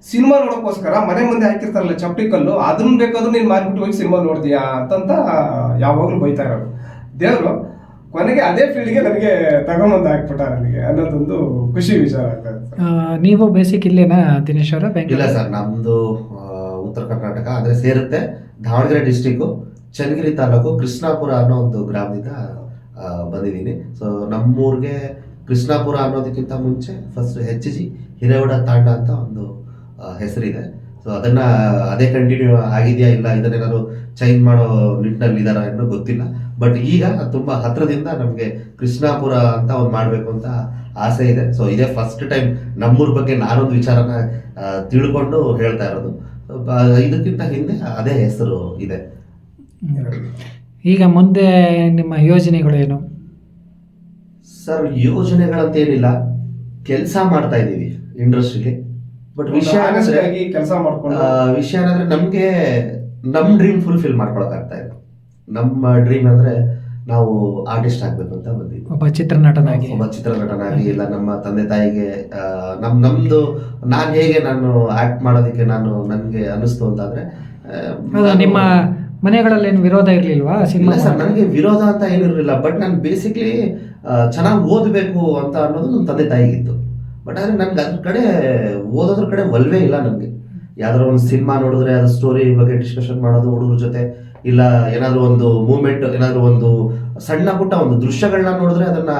ಸಿನಿಮಾ ನೋಡೋಕ್ಕೋಸ್ಕರ ಮನೆ ಮುಂದೆ ಹಾಕಿರ್ತಾರಲ್ಲ ಚಪ್ಟಿಕಲ್ಲು ಅದನ್ನ ಬೇಕಾದ್ರೂ ನೀನು ಮಾರ್ಬಿಟ್ಟು ಹೋಗಿ ಸಿನಿಮಾ ನೋಡ್ತೀಯಾ ಅಂತಂತ ಯಾವಾಗಲೂ ಬೈತಾ ಇರೋದು. ದೇವರು ಕೊನೆಗೆ ಅದೇ ಫೀಲ್ಡ್ಗೆ ನನಗೆ ತಗೊಂಬಂದು ಹಾಕ್ಬಿಟ್ಟ ನನಗೆ ಅನ್ನೋದೊಂದು ಖುಷಿ ವಿಚಾರ ಆಗ್ತದೆ ನೀವು ಬೇಸಿಕ್ ಇಲ್ಲೇನಾ ದಿನೇಶ್ ಅವರ ಇಲ್ಲ ಸರ್ ನಮ್ದು ಉತ್ತರ ಕರ್ನಾಟಕ ಅಂದ್ರೆ ಸೇರುತ್ತೆ. ದಾವಣಗೆರೆ ಡಿಸ್ಟಿಕ್ ಚನ್ನಗಿರಿ ತಾಲೂಕು ಕೃಷ್ಣಾಪುರ ಅನ್ನೋ ಒಂದು ಗ್ರಾಮದಿಂದ ಬಂದಿದ್ದೀನಿ. ಸೊ ನಮ್ಮೂರಿಗೆ ಕೃಷ್ಣಾಪುರ ಅನ್ನೋದಕ್ಕಿಂತ ಮುಂಚೆ first H G Hiregowda Thanda ಅಂತ ಒಂದು ಹೆಸರಿದೆ. ಸೊ ಅದನ್ನ ಅದೇ ಕಂಟಿನ್ಯೂ ಆಗಿದೆಯಾ ಇಲ್ಲ ಇದನ್ನೇನಾದ್ರು ಚೇಂಜ್ ಮಾಡೋ ನಿಟ್ಟಿನಲ್ಲಿ ಇದಾರ ಏನೋ ಗೊತ್ತಿಲ್ಲ. ಬಟ್ ಈಗ ತುಂಬಾ ಹತ್ರದಿಂದ ನಮಗೆ ಕೃಷ್ಣಾಪುರ ಅಂತ ಒಂದು ಮಾಡಬೇಕು ಅಂತ ಆಸೆ ಇದೆ. ಸೊ ಇದೇ ಫಸ್ಟ್ ಟೈಮ್ ನಮ್ಮೂರ ಬಗ್ಗೆ ನಾನೊಂದು ವಿಚಾರನ ತಿಳ್ಕೊಂಡು ಹೇಳ್ತಾ ಇರೋದು. ಇದಕ್ಕಿಂತ ಹಿಂದೆ ಅದೇ ಹೆಸರು ಇದೆ. ಈಗ ಮುಂದೆ ನಿಮ್ಮ ಯೋಜನೆಗಳು ಏನು? ಸರ್ ಯೋಜನೆಗಳಂತೇನಿಲ್ಲ. ಕೆಲಸ ಮಾಡ್ತಾ ಇದ್ದೀವಿ ಇಂಡಸ್ಟ್ರಿಲಿ ಬಟ್ ವಿಷಯ ಏನಂದ್ರೆ ಕೆಲಸ ಮಾಡ್ಕೊಂಡು ಆ, ವಿಷಯ ಏನಂದ್ರೆ ನಮ್ಗೆ ನಮ್ ಡ್ರೀಮ್ ಫುಲ್ಫಿಲ್ ಮಾಡ್ಕೊಳಕ್ ಆಗ್ತಾ ಇಲ್ಲ. ನಮ್ಮ ಡ್ರೀಮ್ ಅಂದ್ರೆ ನಾವು ಆರ್ಟಿಸ್ಟ್ ಆಗ್ಬೇಕು ಅಂತ ಬಂದಿದ್ವಿ. ಒಬ್ಬ ಚಿತ್ರನಟನಾಗಿ. ಒಬ್ಬ ಚಿತ್ರನಟನಾಗಿ ಇಲ್ಲ ನಮ್ಮ ತಂದೆ ತಾಯಿಗೆ ನಮ್ ನಮ್ದು ನಾನು ಹೇಗೆ ನಾನು ಆಕ್ಟ್ ಮಾಡೋದಕ್ಕೆ ನಾನು ನನಗೆ ಅನಿಸ್ತು ಅಂತಂದ್ರೆ ನಿಮ್ಮ ಮನೆಗಳಲ್ಲಿ ಏನು ವಿರೋಧ ಇರಲಿಲ್ವಾ ಸಿನಿಮಾ ಇಲ್ಲ ಸರ್ ನನಗೆ ವಿರೋಧ ಅಂತ ಏನಿರಲಿಲ್ಲ ಬಟ್ ನಾನು ಬೇಸಿಕ್ಲಿ ಚೆನ್ನಾಗಿ ಓದಬೇಕು ಅಂತ ಅನ್ನೋದು ನಮ್ಮ ತಂದೆ ತಾಯಿಗಿತ್ತು. ಬಟ್ ಆದರೆ ನನ್ಗೆ ಅದ್ರ ಕಡೆ ಓದೋದ್ರ ಕಡೆ ಒಲ್ವೇ ಇಲ್ಲ ನನಗೆ. ಯಾವ್ದಾದ್ರು ಒಂದು ಸಿನಿಮಾ ನೋಡಿದ್ರೆ ಅದು ಸ್ಟೋರಿ ಬಗ್ಗೆ ಡಿಸ್ಕಷನ್ ಮಾಡೋದು ಹುಡುಗರ ಜೊತೆ, ಇಲ್ಲ ಏನಾದರೂ ಒಂದು ಮೂಮೆಂಟ್ ಏನಾದರೂ ಒಂದು ಸಣ್ಣ ಪುಟ್ಟ ಒಂದು ದೃಶ್ಯಗಳನ್ನ ನೋಡಿದ್ರೆ ಅದನ್ನ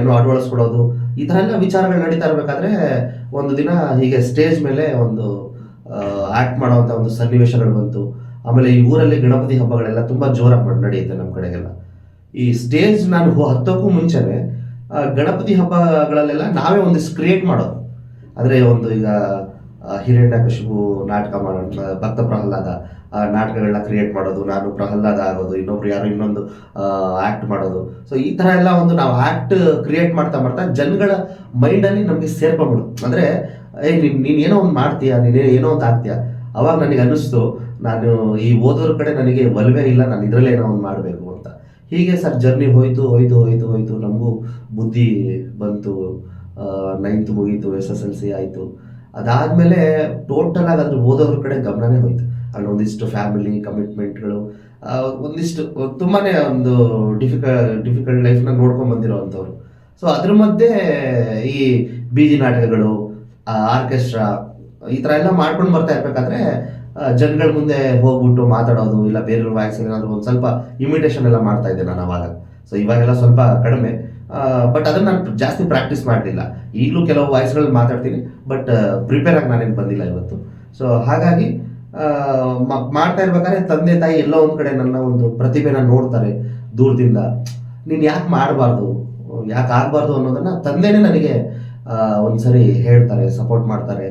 ಏನು ಅಳವಡಿಸ್ಕೊಡೋದು ಈ ಥರ ಎಲ್ಲ ವಿಚಾರಗಳು ನಡೀತಾ ಇರಬೇಕಾದ್ರೆ ಒಂದು ದಿನ ಹೀಗೆ ಸ್ಟೇಜ್ ಮೇಲೆ ಒಂದು ಆ್ಯಕ್ಟ್ ಮಾಡೋವಂಥ ಒಂದು ಸನ್ನಿವೇಶಗಳು ಬಂತು. ಆಮೇಲೆ ಈ ಊರಲ್ಲಿ ಗಣಪತಿ ಹಬ್ಬಗಳೆಲ್ಲ ತುಂಬ ಜೋರಾಗಿ ನಡೆಯುತ್ತೆ ನಮ್ಮ ಕಡೆಗೆಲ್ಲ. ಈ ಸ್ಟೇಜ್ ನಾನು ಹತ್ತೋಕ್ಕೂ ಮುಂಚೆನೆ ಗಣಪತಿ ಹಬ್ಬಗಳಲ್ಲೆಲ್ಲ ನಾವೇ ಒಂದಿಷ್ಟು ಕ್ರಿಯೇಟ್ ಮಾಡೋದು. ಅಂದರೆ ಒಂದು ಈಗ ಹಿರಣ್ಯಕಶಿಪು ನಾಟಕ ಮಾಡೋಣ, ಭಕ್ತ ಪ್ರಹ್ಲಾದ ನಾಟಕಗಳನ್ನ ಕ್ರಿಯೇಟ್ ಮಾಡೋದು, ನಾನು ಪ್ರಹ್ಲಾದ ಆಗೋದು, ಇನ್ನೊಬ್ರು ಯಾರು ಇನ್ನೊಂದು ಆ್ಯಕ್ಟ್ ಮಾಡೋದು. ಸೊ ಈ ಥರ ಎಲ್ಲ ಒಂದು ನಾವು ಆ್ಯಕ್ಟ್ ಕ್ರಿಯೇಟ್ ಮಾಡ್ತಾ ಮಾಡ್ತಾ ಜನಗಳ ಮೈಂಡಲ್ಲಿ ನಮಗೆ ಸೇರ್ಕೊಂಡ್ಬಿಡು. ಅಂದರೆ, ಏ, ನೀನು ನೀನು ಏನೋ ಒಂದು ಮಾಡ್ತೀಯಾ, ನೀನು ಏನೋ ಒಂದು ಆಗ್ತೀಯ. ಅವಾಗ ನನಗೆ ಅನ್ನಿಸ್ತು, ನಾನು ಈ ಓದೋರ ಕಡೆ ನನಗೆ ಒಲವೇ ಇಲ್ಲ, ನಾನು ಇದರಲ್ಲೇ ಏನೋ ಒಂದು ಮಾಡಬೇಕು ಅಂತ. ಹೀಗೆ ಸರ್ ಜರ್ನಿ ಹೋಯ್ತು ಹೋಯ್ತು ಹೋಯ್ತು ಹೋಯ್ತು. ನಮಗೂ ಬುದ್ಧಿ ಬಂತು. ನೈನ್ತ್ ಮುಗೀತು ಎಸ್ ಎಸ್ ಎಲ್ ಸಿ ಆಯಿತು. ಅದಾದಮೇಲೆ ಟೋಟಲ್ ಆಗಿ ಅದ್ರ ಓದೋದ್ರ ಕಡೆ ಗಮನನೇ ಹೋಯ್ತು. ಅಲ್ಲಿ ಒಂದಿಷ್ಟು ಫ್ಯಾಮಿಲಿ ಕಮಿಟ್ಮೆಂಟ್ಗಳು ಒಂದಿಷ್ಟು ತುಂಬಾ ಒಂದು ಡಿಫಿಕಲ್ ಡಿಫಿಕಲ್ಟ್ ಲೈಫ್ನ ನೋಡ್ಕೊಂಡು ಬಂದಿರೋ ಅಂಥವ್ರು ಸೊ ಅದ್ರ ಮಧ್ಯೆ ಈ ಬೀದಿ ನಾಟಕಗಳು ಆರ್ಕೆಸ್ಟ್ರಾ ಈ ಥರ ಎಲ್ಲ ಮಾಡ್ಕೊಂಡು ಬರ್ತಾ ಇರ್ಬೇಕಾದ್ರೆ ಜನಗಳ ಮುಂದೆ ಹೋಗ್ಬಿಟ್ಟು ಮಾತಾಡೋದು ಇಲ್ಲ ಬೇರೆ ವಾಯ್ಸ್ ಏನಾದರೂ ಒಂದು ಸ್ವಲ್ಪ ಇಮಿಟೇಷನ್ ಎಲ್ಲ ಮಾಡ್ತಾ ಇದ್ದೆ ನಾನು ಅವಾಗ. ಸೊ ಇವಾಗೆಲ್ಲ ಸ್ವಲ್ಪ ಕಡಿಮೆ. ಬಟ್ ಅದನ್ನು ನಾನು ಜಾಸ್ತಿ ಪ್ರಾಕ್ಟೀಸ್ ಮಾಡಲಿಲ್ಲ. ಈಗಲೂ ಕೆಲವು ವಾಯ್ಸ್ಗಳಲ್ಲಿ ಮಾತಾಡ್ತೀನಿ ಬಟ್ ಪ್ರಿಪೇರ್ ಆಗಿ ನಾನೇನು ಬಂದಿಲ್ಲ ಇವತ್ತು. ಸೊ ಹಾಗಾಗಿ ಮಾಡ್ತಾ ಇರ್ಬೇಕಾದ್ರೆ ತಂದೆ ತಾಯಿ ಎಲ್ಲೋ ಒಂದು ಕಡೆ ನನ್ನ ಒಂದು ಪ್ರತಿಭೆನ ನೋಡ್ತಾರೆ ದೂರದಿಂದ. ನೀನು ಯಾಕೆ ಮಾಡಬಾರ್ದು? ಯಾಕೆ ಆಗಬಾರ್ದು ಅನ್ನೋದನ್ನು ತಂದೆನೇ ನನಗೆ ಒಂದು ಹೇಳ್ತಾರೆ ಸಪೋರ್ಟ್ ಮಾಡ್ತಾರೆ.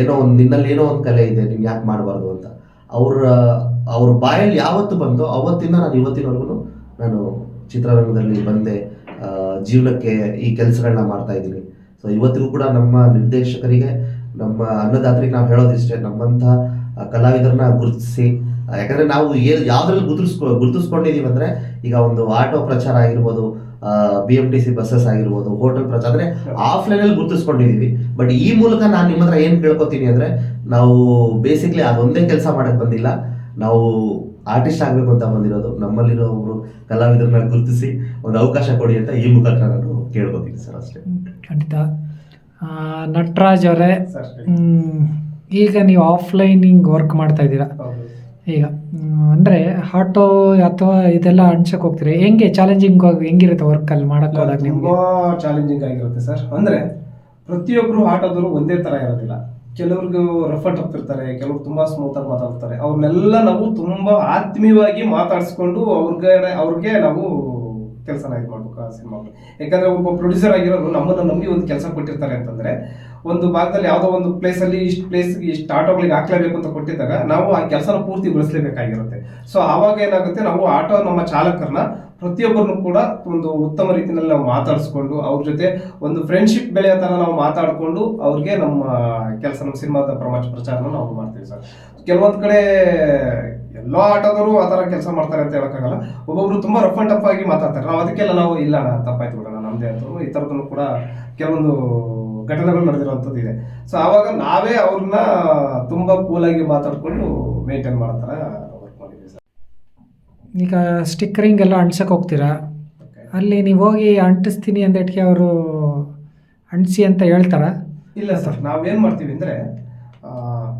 ಏನೋ ಒಂದು ನಿನ್ನಲ್ಲಿ ಏನೋ ಒಂದು ಕಲೆ ಇದೆ, ನೀವು ಯಾಕೆ ಮಾಡಬಾರ್ದು ಅಂತ. ಅವರ, ಅವ್ರ ಬಾಯಲ್ಲಿ ಯಾವತ್ತು ಬಂದೋ ಅವತ್ತಿಂದ ನಾನು ಇವತ್ತಿನವರೆಗೂ ನಾನು ಚಿತ್ರರಂಗದಲ್ಲಿ ಬಂದೆ. ಜೀವನಕ್ಕೆ ಈ ಕೆಲಸಗಳನ್ನ ಮಾಡ್ತಾ ಇದ್ದೀನಿ. ಸೊ ಇವತ್ತಿಗೂ ಕೂಡ ನಮ್ಮ ನಿರ್ದೇಶಕರಿಗೆ, ನಮ್ಮ ಅನ್ನದಾತ್ರಿಗೆ ನಾವು ಹೇಳೋದಿಷ್ಟೇ, ನಮ್ಮಂಥ ಕಲಾವಿದರನ್ನ ಗುರುತಿಸಿ. ಯಾಕಂದ್ರೆ ನಾವು ಏನು ಯಾವುದ್ರಲ್ಲಿ ಗುರುತಿಸ್ಕೊ ಗುರುತಿಸ್ಕೊಂಡಿದ್ದೀವಿ ಅಂದರೆ ಈಗ ಒಂದು ಆಟೋ ಪ್ರಚಾರ ಆಗಿರ್ಬೋದು B M T C buses ಆಗಿರ್ಬೋದು ಹೋಟೆಲ್ ಪ್ರಚಾರ ಅಂದ್ರೆ ಆಫ್ಲೈನ್ ಅಲ್ಲಿ ಗುರುತಿಸ್ಕೊಂಡಿದೀವಿ. ಬಟ್ ಈ ಮೂಲಕ ನಾನು ನಿಮ್ಮ ಹತ್ರ ಏನ್ ಕೇಳ್ಕೊತೀನಿ ಅಂದ್ರೆ ನಾವು ಬೇಸಿಕ್ಲಿ ಅದೊಂದೇ ಕೆಲಸ ಮಾಡಕ್ ಬಂದಿಲ್ಲ. ನಾವು ಆರ್ಟಿಸ್ಟ್ ಆಗ್ಬೇಕು ಅಂತ ಬಂದಿರೋದು. ನಮ್ಮಲ್ಲಿರೋ ಒಬ್ರು ಕಲಾವಿದರನ್ನ ಗುರುತಿಸಿ ಒಂದು ಅವಕಾಶ ಕೊಡಿ ಅಂತ ಈ ಮುಖಾಂತರ ನಾನು ಕೇಳ್ಕೊತೀನಿ ಸರ್ ಅಷ್ಟೇ. ಖಂಡಿತ. ಆ, ನಟರಾಜ್ ಅವರೇ ಸರ್ ಈಗ ನೀವು ಆಫ್ಲೈನಿಂಗ್ ವರ್ಕ್ ಮಾಡ್ತಾ ಇದ್ದೀರಾ? ಈಗ ಅಂದರೆ ಆಟೋ ಅಥವಾ ಇದೆಲ್ಲ ಅನ್ಸಕ್ ಹೋಗ್ತೀರಿ? ಹೆಂಗೆ ಚಾಲೆಂಜಿಂಗ್ ಹೆಂಗಿರುತ್ತೆ ವರ್ಕ್ ಅಲ್ಲಿ ಮಾಡಕ್ ಹೋದಾಗ ನಿಮ್ಗೆ? ತುಂಬಾ ಚಾಲೆಂಜಿಂಗ್ ಆಗಿರುತ್ತೆ ಸರ್ ಅಂದ್ರೆ ಪ್ರತಿಯೊಬ್ಬರು ಆಟೋದವರು ಒಂದೇ ತರ ಇರೋದಿಲ್ಲ. ಕೆಲವ್ರಿಗೆ ರಫ್ ಅಂಡ್ ಟಫ್ ಇರ್ತಾರೆ ಕೆಲವ್ರು ತುಂಬಾ ಸ್ಮೂತ್ ಆಗಿ ಮಾತಾಡ್ತಾರೆ. ಅವ್ರನ್ನೆಲ್ಲ ನಾವು ತುಂಬಾ ಆತ್ಮೀಯವಾಗಿ ಮಾತಾಡಿಸ್ಕೊಂಡು ಅವ್ರಿಗೆ ಅವ್ರಿಗೆ ನಾವು ಕೆಲಸನ ಇದು ಮಾಡ್ಬೇಕು ಆ ಸಿನಿಮಾ ಯಾಕಂದ್ರೆ ಒಬ್ಬ ಪ್ರೊಡ್ಯೂಸರ್ ಆಗಿರೋರು ನಮ್ಮನ್ನ ನಂಬಿ ಒಂದು ಕೆಲಸ ಕೊಟ್ಟಿರ್ತಾರೆ ಅಂತಂದ್ರೆ, ಒಂದು ಭಾಗದಲ್ಲಿ ಯಾವುದೋ ಒಂದು ಪ್ಲೇಸಲ್ಲಿ ಇಷ್ಟು ಪ್ಲೇಸ್ಗೆ ಇಷ್ಟು ಆಟೋಗಳಿಗೆ ಹಾಕ್ಲೇಬೇಕು ಅಂತ ಕೊಟ್ಟಿದ್ದಾಗ ನಾವು ಆ ಕೆಲಸನ ಪೂರ್ತಿ ಪೂರ್ತಿಗೊಳಿಸಲೇಬೇಕಾಗಿರುತ್ತೆ. ಸೊ ಆವಾಗ ಏನಾಗುತ್ತೆ, ನಾವು ಆಟೋ ನಮ್ಮ ಚಾಲಕರನ್ನ ಪ್ರತಿಯೊಬ್ಬರನ್ನು ಕೂಡ ಒಂದು ಉತ್ತಮ ರೀತಿಯಲ್ಲಿ ನಾವು ಮಾತಾಡಿಸ್ಕೊಂಡು, ಅವ್ರ ಜೊತೆ ಒಂದು ಫ್ರೆಂಡ್ಶಿಪ್ ಬೆಳೆಯೋ ಥರ ನಾವು ಮಾತಾಡಿಕೊಂಡು ಅವ್ರಿಗೆ ನಮ್ಮ ಕೆಲಸ, ನಮ್ಮ ಸಿನಿಮಾದ ಪ್ರಮಾಣ ಪ್ರಚಾರನ ನಾವು ಮಾಡ್ತೀವಿ ಸರ್. ಕೆಲವೊಂದು ಕಡೆ ಎಲ್ಲ ಆಟೋದವರು ಆ ಥರ ಕೆಲಸ ಮಾಡ್ತಾರೆ ಅಂತ ಹೇಳೋಕ್ಕಾಗಲ್ಲ. ಒಬ್ಬೊಬ್ರು ತುಂಬಾ ರಫ್ ಅಂಡ್ ಟಫ್ ಆಗಿ ಮಾತಾಡ್ತಾರೆ. ನಾವು ಅದಕ್ಕೆಲ್ಲ ನಾವು ಇಲ್ಲ ತಪ್ಪಾಯ್ತು ಬಿಡೋಣ ನಮ್ಮದೇ ಅಂತ ಈ ಥರದನ್ನು ಕೂಡ ಕೆಲವೊಂದು ಘಟನೆಗಳು ನಡೆದಿರುವಂಥದ್ದು ಇದೆ. ಸೊ ಆವಾಗ ನಾವೇ ಅವ್ರನ್ನ ತುಂಬಾ ಕೂಲಾಗಿ ಮಾತಾಡ್ಕೊಂಡು ಮೇಂಟೈನ್ ಮಾಡೋ ಥರ ವರ್ಕ್ ಮಾಡಿದ್ವಿ ಸರ್. ಈಗ ಸ್ಟಿಕ್ಕರಿಂಗ್ ಎಲ್ಲ ಅಂಟ್ಸಕ್ ಹೋಗ್ತೀರಾ. ಅಲ್ಲಿ ನೀವು ಹೋಗಿ ಅಂಟಿಸ್ತೀನಿ ಅಂದೇಟ್ಗೆ ಅವರು ಅಂಟಿಸಿ ಅಂತ ಹೇಳ್ತಾರ? ಇಲ್ಲ ಸರ್ ನಾವೇನು ಮಾಡ್ತೀವಿ ಅಂದ್ರೆ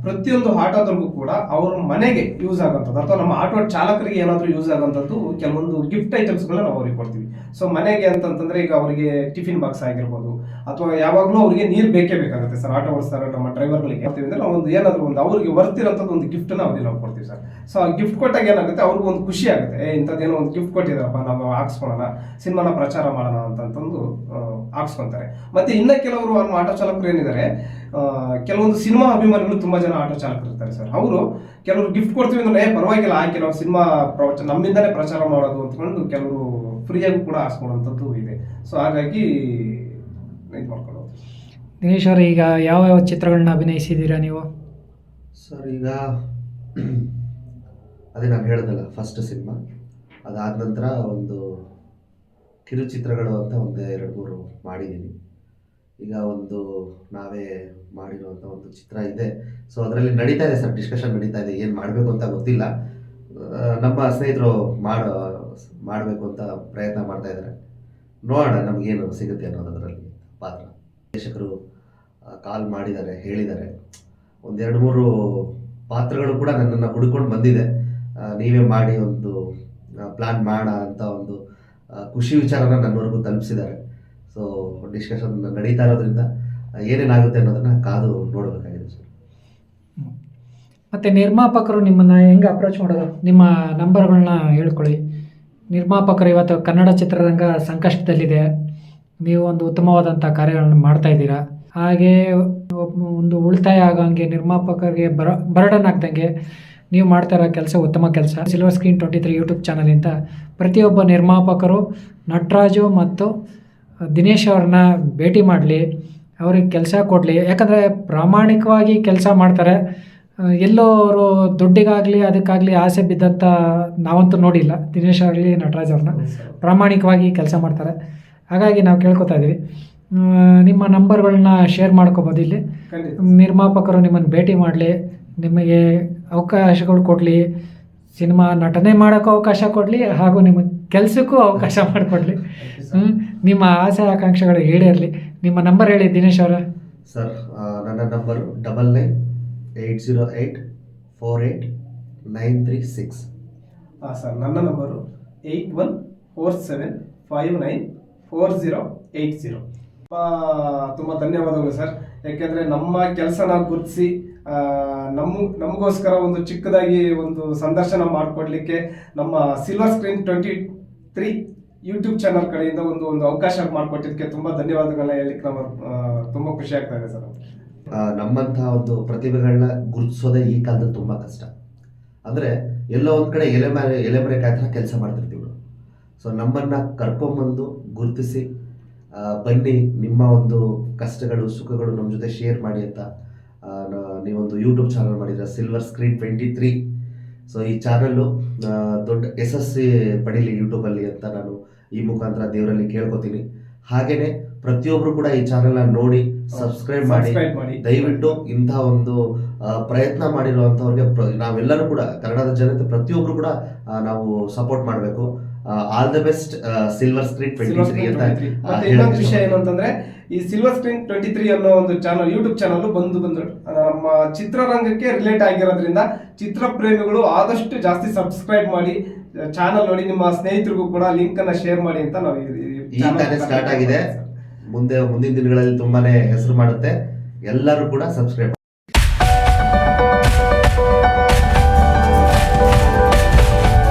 ಪ್ರತಿಯೊಂದು ಆಟೋದವ್ರಿಗೂ ಕೂಡ ಅವ್ರ ಮನೆಗೆ ಯೂಸ್ ಆಗುವಂಥದ್ದು. ಅಥವಾ ನಮ್ಮ ಆಟೋ ಚಾಲಕರಿಗೆ ಏನಾದರೂ ಯೂಸ್ ಆಗುವಂಥದ್ದು, ಕೆಲವೊಂದು ಗಿಫ್ಟ್ ಐಟಮ್ಸ್ಗಳನ್ನ ನಾವು ಅವ್ರಿಗೆ ಕೊಡ್ತೀವಿ. ಸೊ ಮನೆಗೆ ಅಂತಂತಂದ್ರೆ ಈಗ ಅವರಿಗೆ ಟಿಫಿನ್ ಬಾಕ್ಸ್ ಆಗಿರ್ಬೋದು, ಅಥವಾ ಯಾವಾಗಲೂ ಅವರಿಗೆ ನೀರು ಬೇಕೇ ಬೇಕಾಗುತ್ತೆ ಸರ್. ಆಟೋ ಓಡಿಸ್ತಾರೆ ನಮ್ಮ ಡ್ರೈವರ್ಗಳಿಗೆ ಮಾಡ್ತೀವಿ ಅಂದ್ರೆ ನಾವು ಒಂದು ಏನಾದರೂ ಒಂದು ಅವ್ರಿಗೆ ಬರ್ತಿರೋಂಥದ್ದು ಒಂದು ಗಿಫ್ಟ್ನ ಅವ್ರಿಗೆ ನಾವು ಕೊಡ್ತೀವಿ ಸರ್. ಸೊ ಆ ಗಿಫ್ಟ್ ಕೊಟ್ಟಾಗ ಏನಾಗುತ್ತೆ, ಅವ್ರಿಗೂ ಒಂದು ಖುಷಿ ಆಗುತ್ತೆ. ಇಂಥದ್ದೇನೋ ಒಂದು ಗಿಫ್ಟ್ ಕೊಟ್ಟಿದಾರಪ್ಪ ನಾವು ಹಾಕ್ಸ್ಕೊಳ್ಳೋಣ ಸಿನಿಮಾನ ಪ್ರಚಾರ ಮಾಡೋಣ ಅಂತಂತಂದು ಹಾಕ್ಸ್ಕೊತಾರೆ ಮತ್ತೆ ಇನ್ನ ಕೆಲವರು ನಮ್ಮ ಆಟೋ ಚಾಲಕರು ಏನಿದ್ದಾರೆ ಕೆಲವೊಂದು ಸಿನಿಮಾ ಅಭಿಮಾನಿಗಳು ತುಂಬಾ ಜನ ಆಟೋ ಚಾಲಕರು ಇರ್ತಾರೆ ಸರ್. ಅವರು ಕೆಲವರು ಗಿಫ್ಟ್ ಕೊಡ್ತೀವಿ ಅಂದ್ರೆ ಏ ಪರವಾಗಿಲ್ಲ ಆ ನಾವು ಸಿನಿಮಾ ಪ್ರವಚನ ನಮ್ಮಿಂದಲೇ ಪ್ರಚಾರ ಮಾಡೋದು ಅಂತಕೊಂಡು ಕೆಲವರು ಫ್ರೀಯಾಗಿ ಕೂಡ ಆಸ್ಕೊಡುವಂಥದ್ದು ಇದೆ. ಸೊ ಹಾಗಾಗಿ ಇದು ಮಾಡ್ಕೊಳ್ಳೋದು ದಿನೇಶ್ ಅವರು ಈಗ ಯಾವ ಯಾವ ಚಿತ್ರಗಳನ್ನ ಅಭಿನಯಿಸಿದ್ದೀರಾ ನೀವು? ಸರ್ ಈಗ ಅದೇ ನಾನು ಹೇಳ್ದಲ್ಲ ಫಸ್ಟ್ ಸಿನಿಮಾ. ಅದಾದ ನಂತರ ಒಂದು ಕಿರುಚಿತ್ರಗಳು ಅಂತ ಒಂದು ಎರಡು ಮೂರು ಮಾಡಿದ್ದೀನಿ. ಈಗ ಒಂದು ನಾವೇ ಮಾಡಿರುವಂಥ ಒಂದು ಚಿತ್ರ ಇದೆ. ಸೊ ಅದರಲ್ಲಿ ನಡೀತಾ ಇದೆ ಸರ್ ಡಿಸ್ಕಷನ್ ನಡೀತಾ ಇದೆ. ಏನು ಮಾಡಬೇಕು ಅಂತ ಗೊತ್ತಿಲ್ಲ. ನಮ್ಮ ಸ್ನೇಹಿತರು ಮಾಡೋ, ಮಾಡಬೇಕು ಅಂತ ಪ್ರಯತ್ನ ಮಾಡ್ತಾ ಇದ್ದಾರೆ. ನೋಡೋಣ ನಮಗೇನು ಸಿಗುತ್ತೆ ಅನ್ನೋದರಲ್ಲಿ ಪಾತ್ರ. ನಿರ್ದೇಶಕರು ಕಾಲ್ ಮಾಡಿದ್ದಾರೆ, ಹೇಳಿದ್ದಾರೆ. ಒಂದೆರಡು ಮೂರು ಪಾತ್ರಗಳು ಕೂಡ ನನ್ನನ್ನು ಹುಡ್ಕೊಂಡು ಬಂದಿದೆ. ನೀವೇ ಮಾಡಿ ಒಂದು ಪ್ಲ್ಯಾನ್ ಮಾಡೋಣ ಅಂತ ಒಂದು ಖುಷಿ ವಿಚಾರನ ನನ್ನವರೆಗೂ ತಲುಪಿಸಿದ್ದಾರೆ. ಸೊ ಡಿಸ್ಕಷನ್ ನಡೀತಾ ಇರೋದ್ರಿಂದ, ಏನೇನಾಗುತ್ತೆ ಅನ್ನೋದನ್ನ ಕಾದು ನೋಡಬೇಕಾಗಿದೆ ಸರ್. ಮತ್ತು ನಿರ್ಮಾಪಕರು ನಿಮ್ಮನ್ನು ಹೆಂಗೆ ಅಪ್ರೋಚ್ ಮಾಡೋದು? ನಿಮ್ಮ ನಂಬರ್ಗಳನ್ನ ಹೇಳ್ಕೊಳ್ಳಿ. ನಿರ್ಮಾಪಕರು ಇವತ್ತು ಕನ್ನಡ ಚಿತ್ರರಂಗ ಸಂಕಷ್ಟದಲ್ಲಿದೆ. ನೀವು ಒಂದು ಉತ್ತಮವಾದಂಥ ಕಾರ್ಯಗಳನ್ನು ಮಾಡ್ತಾ ಇದ್ದೀರಾ? ಹಾಗೆ ಒಂದು ಉಳಿತಾಯ ಆಗಂಗೆ ನಿರ್ಮಾಪಕರಿಗೆ ಬರ, ಬರ್ಡನ್ ಆಗ್ದಂಗೆ ನೀವು ಮಾಡ್ತಾ ಇರೋ ಕೆಲಸ ಉತ್ತಮ ಕೆಲಸ. Silver screen twenty three YouTube ಚಾನಲಿಂದ ಪ್ರತಿಯೊಬ್ಬ ನಿರ್ಮಾಪಕರು, ನಟರಾಜು ಮತ್ತು ದಿನೇಶ್ ಅವ್ರನ್ನ ಭೇಟಿ ಮಾಡಲಿ ಅವ್ರಿಗೆ ಕೆಲಸ ಕೊಡಲಿ. ಯಾಕಂದರೆ ಪ್ರಾಮಾಣಿಕವಾಗಿ ಕೆಲಸ ಮಾಡ್ತಾರೆ. ಎಲ್ಲೋ ಅವರು ದುಡ್ಡಿಗಾಗಲಿ ಅದಕ್ಕಾಗಲಿ ಆಸೆ ಬಿದ್ದಂಥ ನಾವಂತೂ ನೋಡಿಲ್ಲ. ದಿನೇಶ್ ಆಗಲಿ ನಟರಾಜ್ ಅವ್ರನ್ನ ಪ್ರಾಮಾಣಿಕವಾಗಿ ಕೆಲಸ ಮಾಡ್ತಾರೆ. ಹಾಗಾಗಿ ನಾವು ಕೇಳ್ಕೊತಾ ಇದ್ದೀವಿ ನಿಮ್ಮ ನಂಬರ್ಗಳನ್ನ ಶೇರ್ ಮಾಡ್ಕೋಬೋದು ಇಲ್ಲಿ. ನಿರ್ಮಾಪಕರು ನಿಮ್ಮನ್ನು ಭೇಟಿ ಮಾಡಲಿ ನಿಮಗೆ ಅವಕಾಶಗಳು ಕೊಡಲಿ. ಸಿನಿಮಾ ನಟನೆ ಮಾಡೋಕ್ಕೂ ಅವಕಾಶ ಕೊಡಲಿ ಹಾಗೂ ನಿಮ್ಮ ಕೆಲಸಕ್ಕೂ ಅವಕಾಶ *laughs* ಮಾಡಿಕೊಡ್ಲಿ. ಹ್ಞೂ ನಿಮ್ಮ ಆಸೆ ಆಕಾಂಕ್ಷೆಗಳು ಈಡೇರಲಿ. ನಿಮ್ಮ ನಂಬರ್ ಹೇಳಿ ದಿನೇಶ್ ಅವರ. ಸರ್ ನನ್ನ number double nine eight zero eight four eight nine three six ಹಾಂ ಸರ್ ನನ್ನ number eight one four seven five nine four zero eight zero ತುಂಬ ಧನ್ಯವಾದಗಳು ಸರ್. ಯಾಕೆಂದರೆ ನಮ್ಮ ಕೆಲಸನ ಗುರುತಿಸಿ ನಮ್ಮ ನಮಗೋಸ್ಕರ ಒಂದು ಚಿಕ್ಕದಾಗಿ ಒಂದು ಸಂದರ್ಶನ ಮಾಡಿಕೊಡ್ಲಿಕ್ಕೆ ನಮ್ಮ silver screen twenty three YouTube channel ಕಡೆಯಿಂದ ಒಂದು ಒಂದು ಅವಕಾಶ ಮಾಡಿಕೊಟ್ಟಿದ್ದಕ್ಕೆ ತುಂಬ ಧನ್ಯವಾದಗಳನ್ನ ಹೇಳಲಿಕ್ಕೆ ನಮ್ಮ ತುಂಬ ಖುಷಿ ಆಗ್ತಾ ಇದೆ ಸರ್. ನಮ್ಮಂತಹ ಒಂದು ಪ್ರತಿಭೆಗಳನ್ನ ಗುರುತಿಸೋದೇ ಈ ಕಾಲದಲ್ಲಿ ತುಂಬ ಕಷ್ಟ. ಅಂದರೆ ಎಲ್ಲೋ ಒಂದು ಕಡೆ ಎಲೆ ಮರೆ ಎಲೆ ಮರೆ ಕೆಲಸ ಮಾಡ್ತಿರ್ತೀವಿ. ಸೊ ನಮ್ಮನ್ನು ಕರ್ಕೊಂಬಂದು ಗುರುತಿಸಿ ಬನ್ನಿ ನಿಮ್ಮ ಒಂದು ಕಷ್ಟಗಳು ಸುಖಗಳು ನಮ್ಮ ಜೊತೆ ಶೇರ್ ಮಾಡಿ ಅಂತ ನೀವೊಂದು ಯೂಟ್ಯೂಬ್ ಚಾನಲ್ ಮಾಡಿದ್ರೆ silver screen twenty three so ಈ ಚಾನಲ್ಲು ದೊಡ್ಡ ಯಶಸ್ವಿ ಪಡೀಲಿ ಯೂಟ್ಯೂಬಲ್ಲಿ ಅಂತ ನಾನು ಈ ಮುಖಾಂತರ ದೇವರಲ್ಲಿ ಕೇಳ್ಕೊತೀನಿ. ಹಾಗೇನೆ ಪ್ರತಿಯೊಬ್ಬರು ಕೂಡ ಈ ಚಾನೆಲ್ನ ನೋಡಿ ಸಬ್ಸ್ಕ್ರೈಬ್ ಮಾಡಿ. ದಯವಿಟ್ಟು ಇಂಥ ಒಂದು ಪ್ರಯತ್ನ ಮಾಡಿರುವಂಥವ್ರಿಗೆ ನಾವೆಲ್ಲರೂ ಕೂಡ ಕನ್ನಡದ ಜನತೆ ಪ್ರತಿಯೊಬ್ಬರು ಕೂಡ ನಾವು ಸಪೋರ್ಟ್ ಮಾಡಬೇಕು. All the best silver screen twenty three ಅಂತ ಮತ್ತೆ ಇನ್ನೊಂದು ವಿಷಯ ಏನು ಅಂತಂದ್ರೆ ಈ ಸಿಲ್ವರ್ ಸ್ಕ್ರೀನ್ ಟ್ವೆಂಟಿ ತ್ರೀ ಅನ್ನೋ ಒಂದು ಚಾನಲ್ ಯೂಟ್ಯೂಬ್ ಚಾನಲ್ ಬಂದು ಬಂದು ನಮ್ಮ ಚಿತ್ರರಂಗಕ್ಕೆ ರಿಲೇಟ್ ಆಗಿರೋದ್ರಿಂದ ಚಿತ್ರ ಪ್ರೇಮಿಗಳು ಆದಷ್ಟು ಜಾಸ್ತಿ ಸಬ್ಸ್ಕ್ರೈಬ್ ಮಾಡಿ ಚಾನಲ್ ನೋಡಿ ನಿಮ್ಮ ಸ್ನೇಹಿತರಿಗೂ ಕೂಡ ಲಿಂಕ್ ಅನ್ನ ಶೇರ್ ಮಾಡಿ ಅಂತ ನಾವು ಈ- ಸ್ಟಾರ್ಟ್ ಆಗಿದೆ. ಮುಂದೆ ಮುಂದಿನ ದಿನಗಳಲ್ಲಿ ತುಂಬಾನೇ ಹೆಸರು ಮಾಡುತ್ತೆ. ಎಲ್ಲರೂ ಕೂಡ ಸಬ್ಸ್ಕ್ರೈಬ್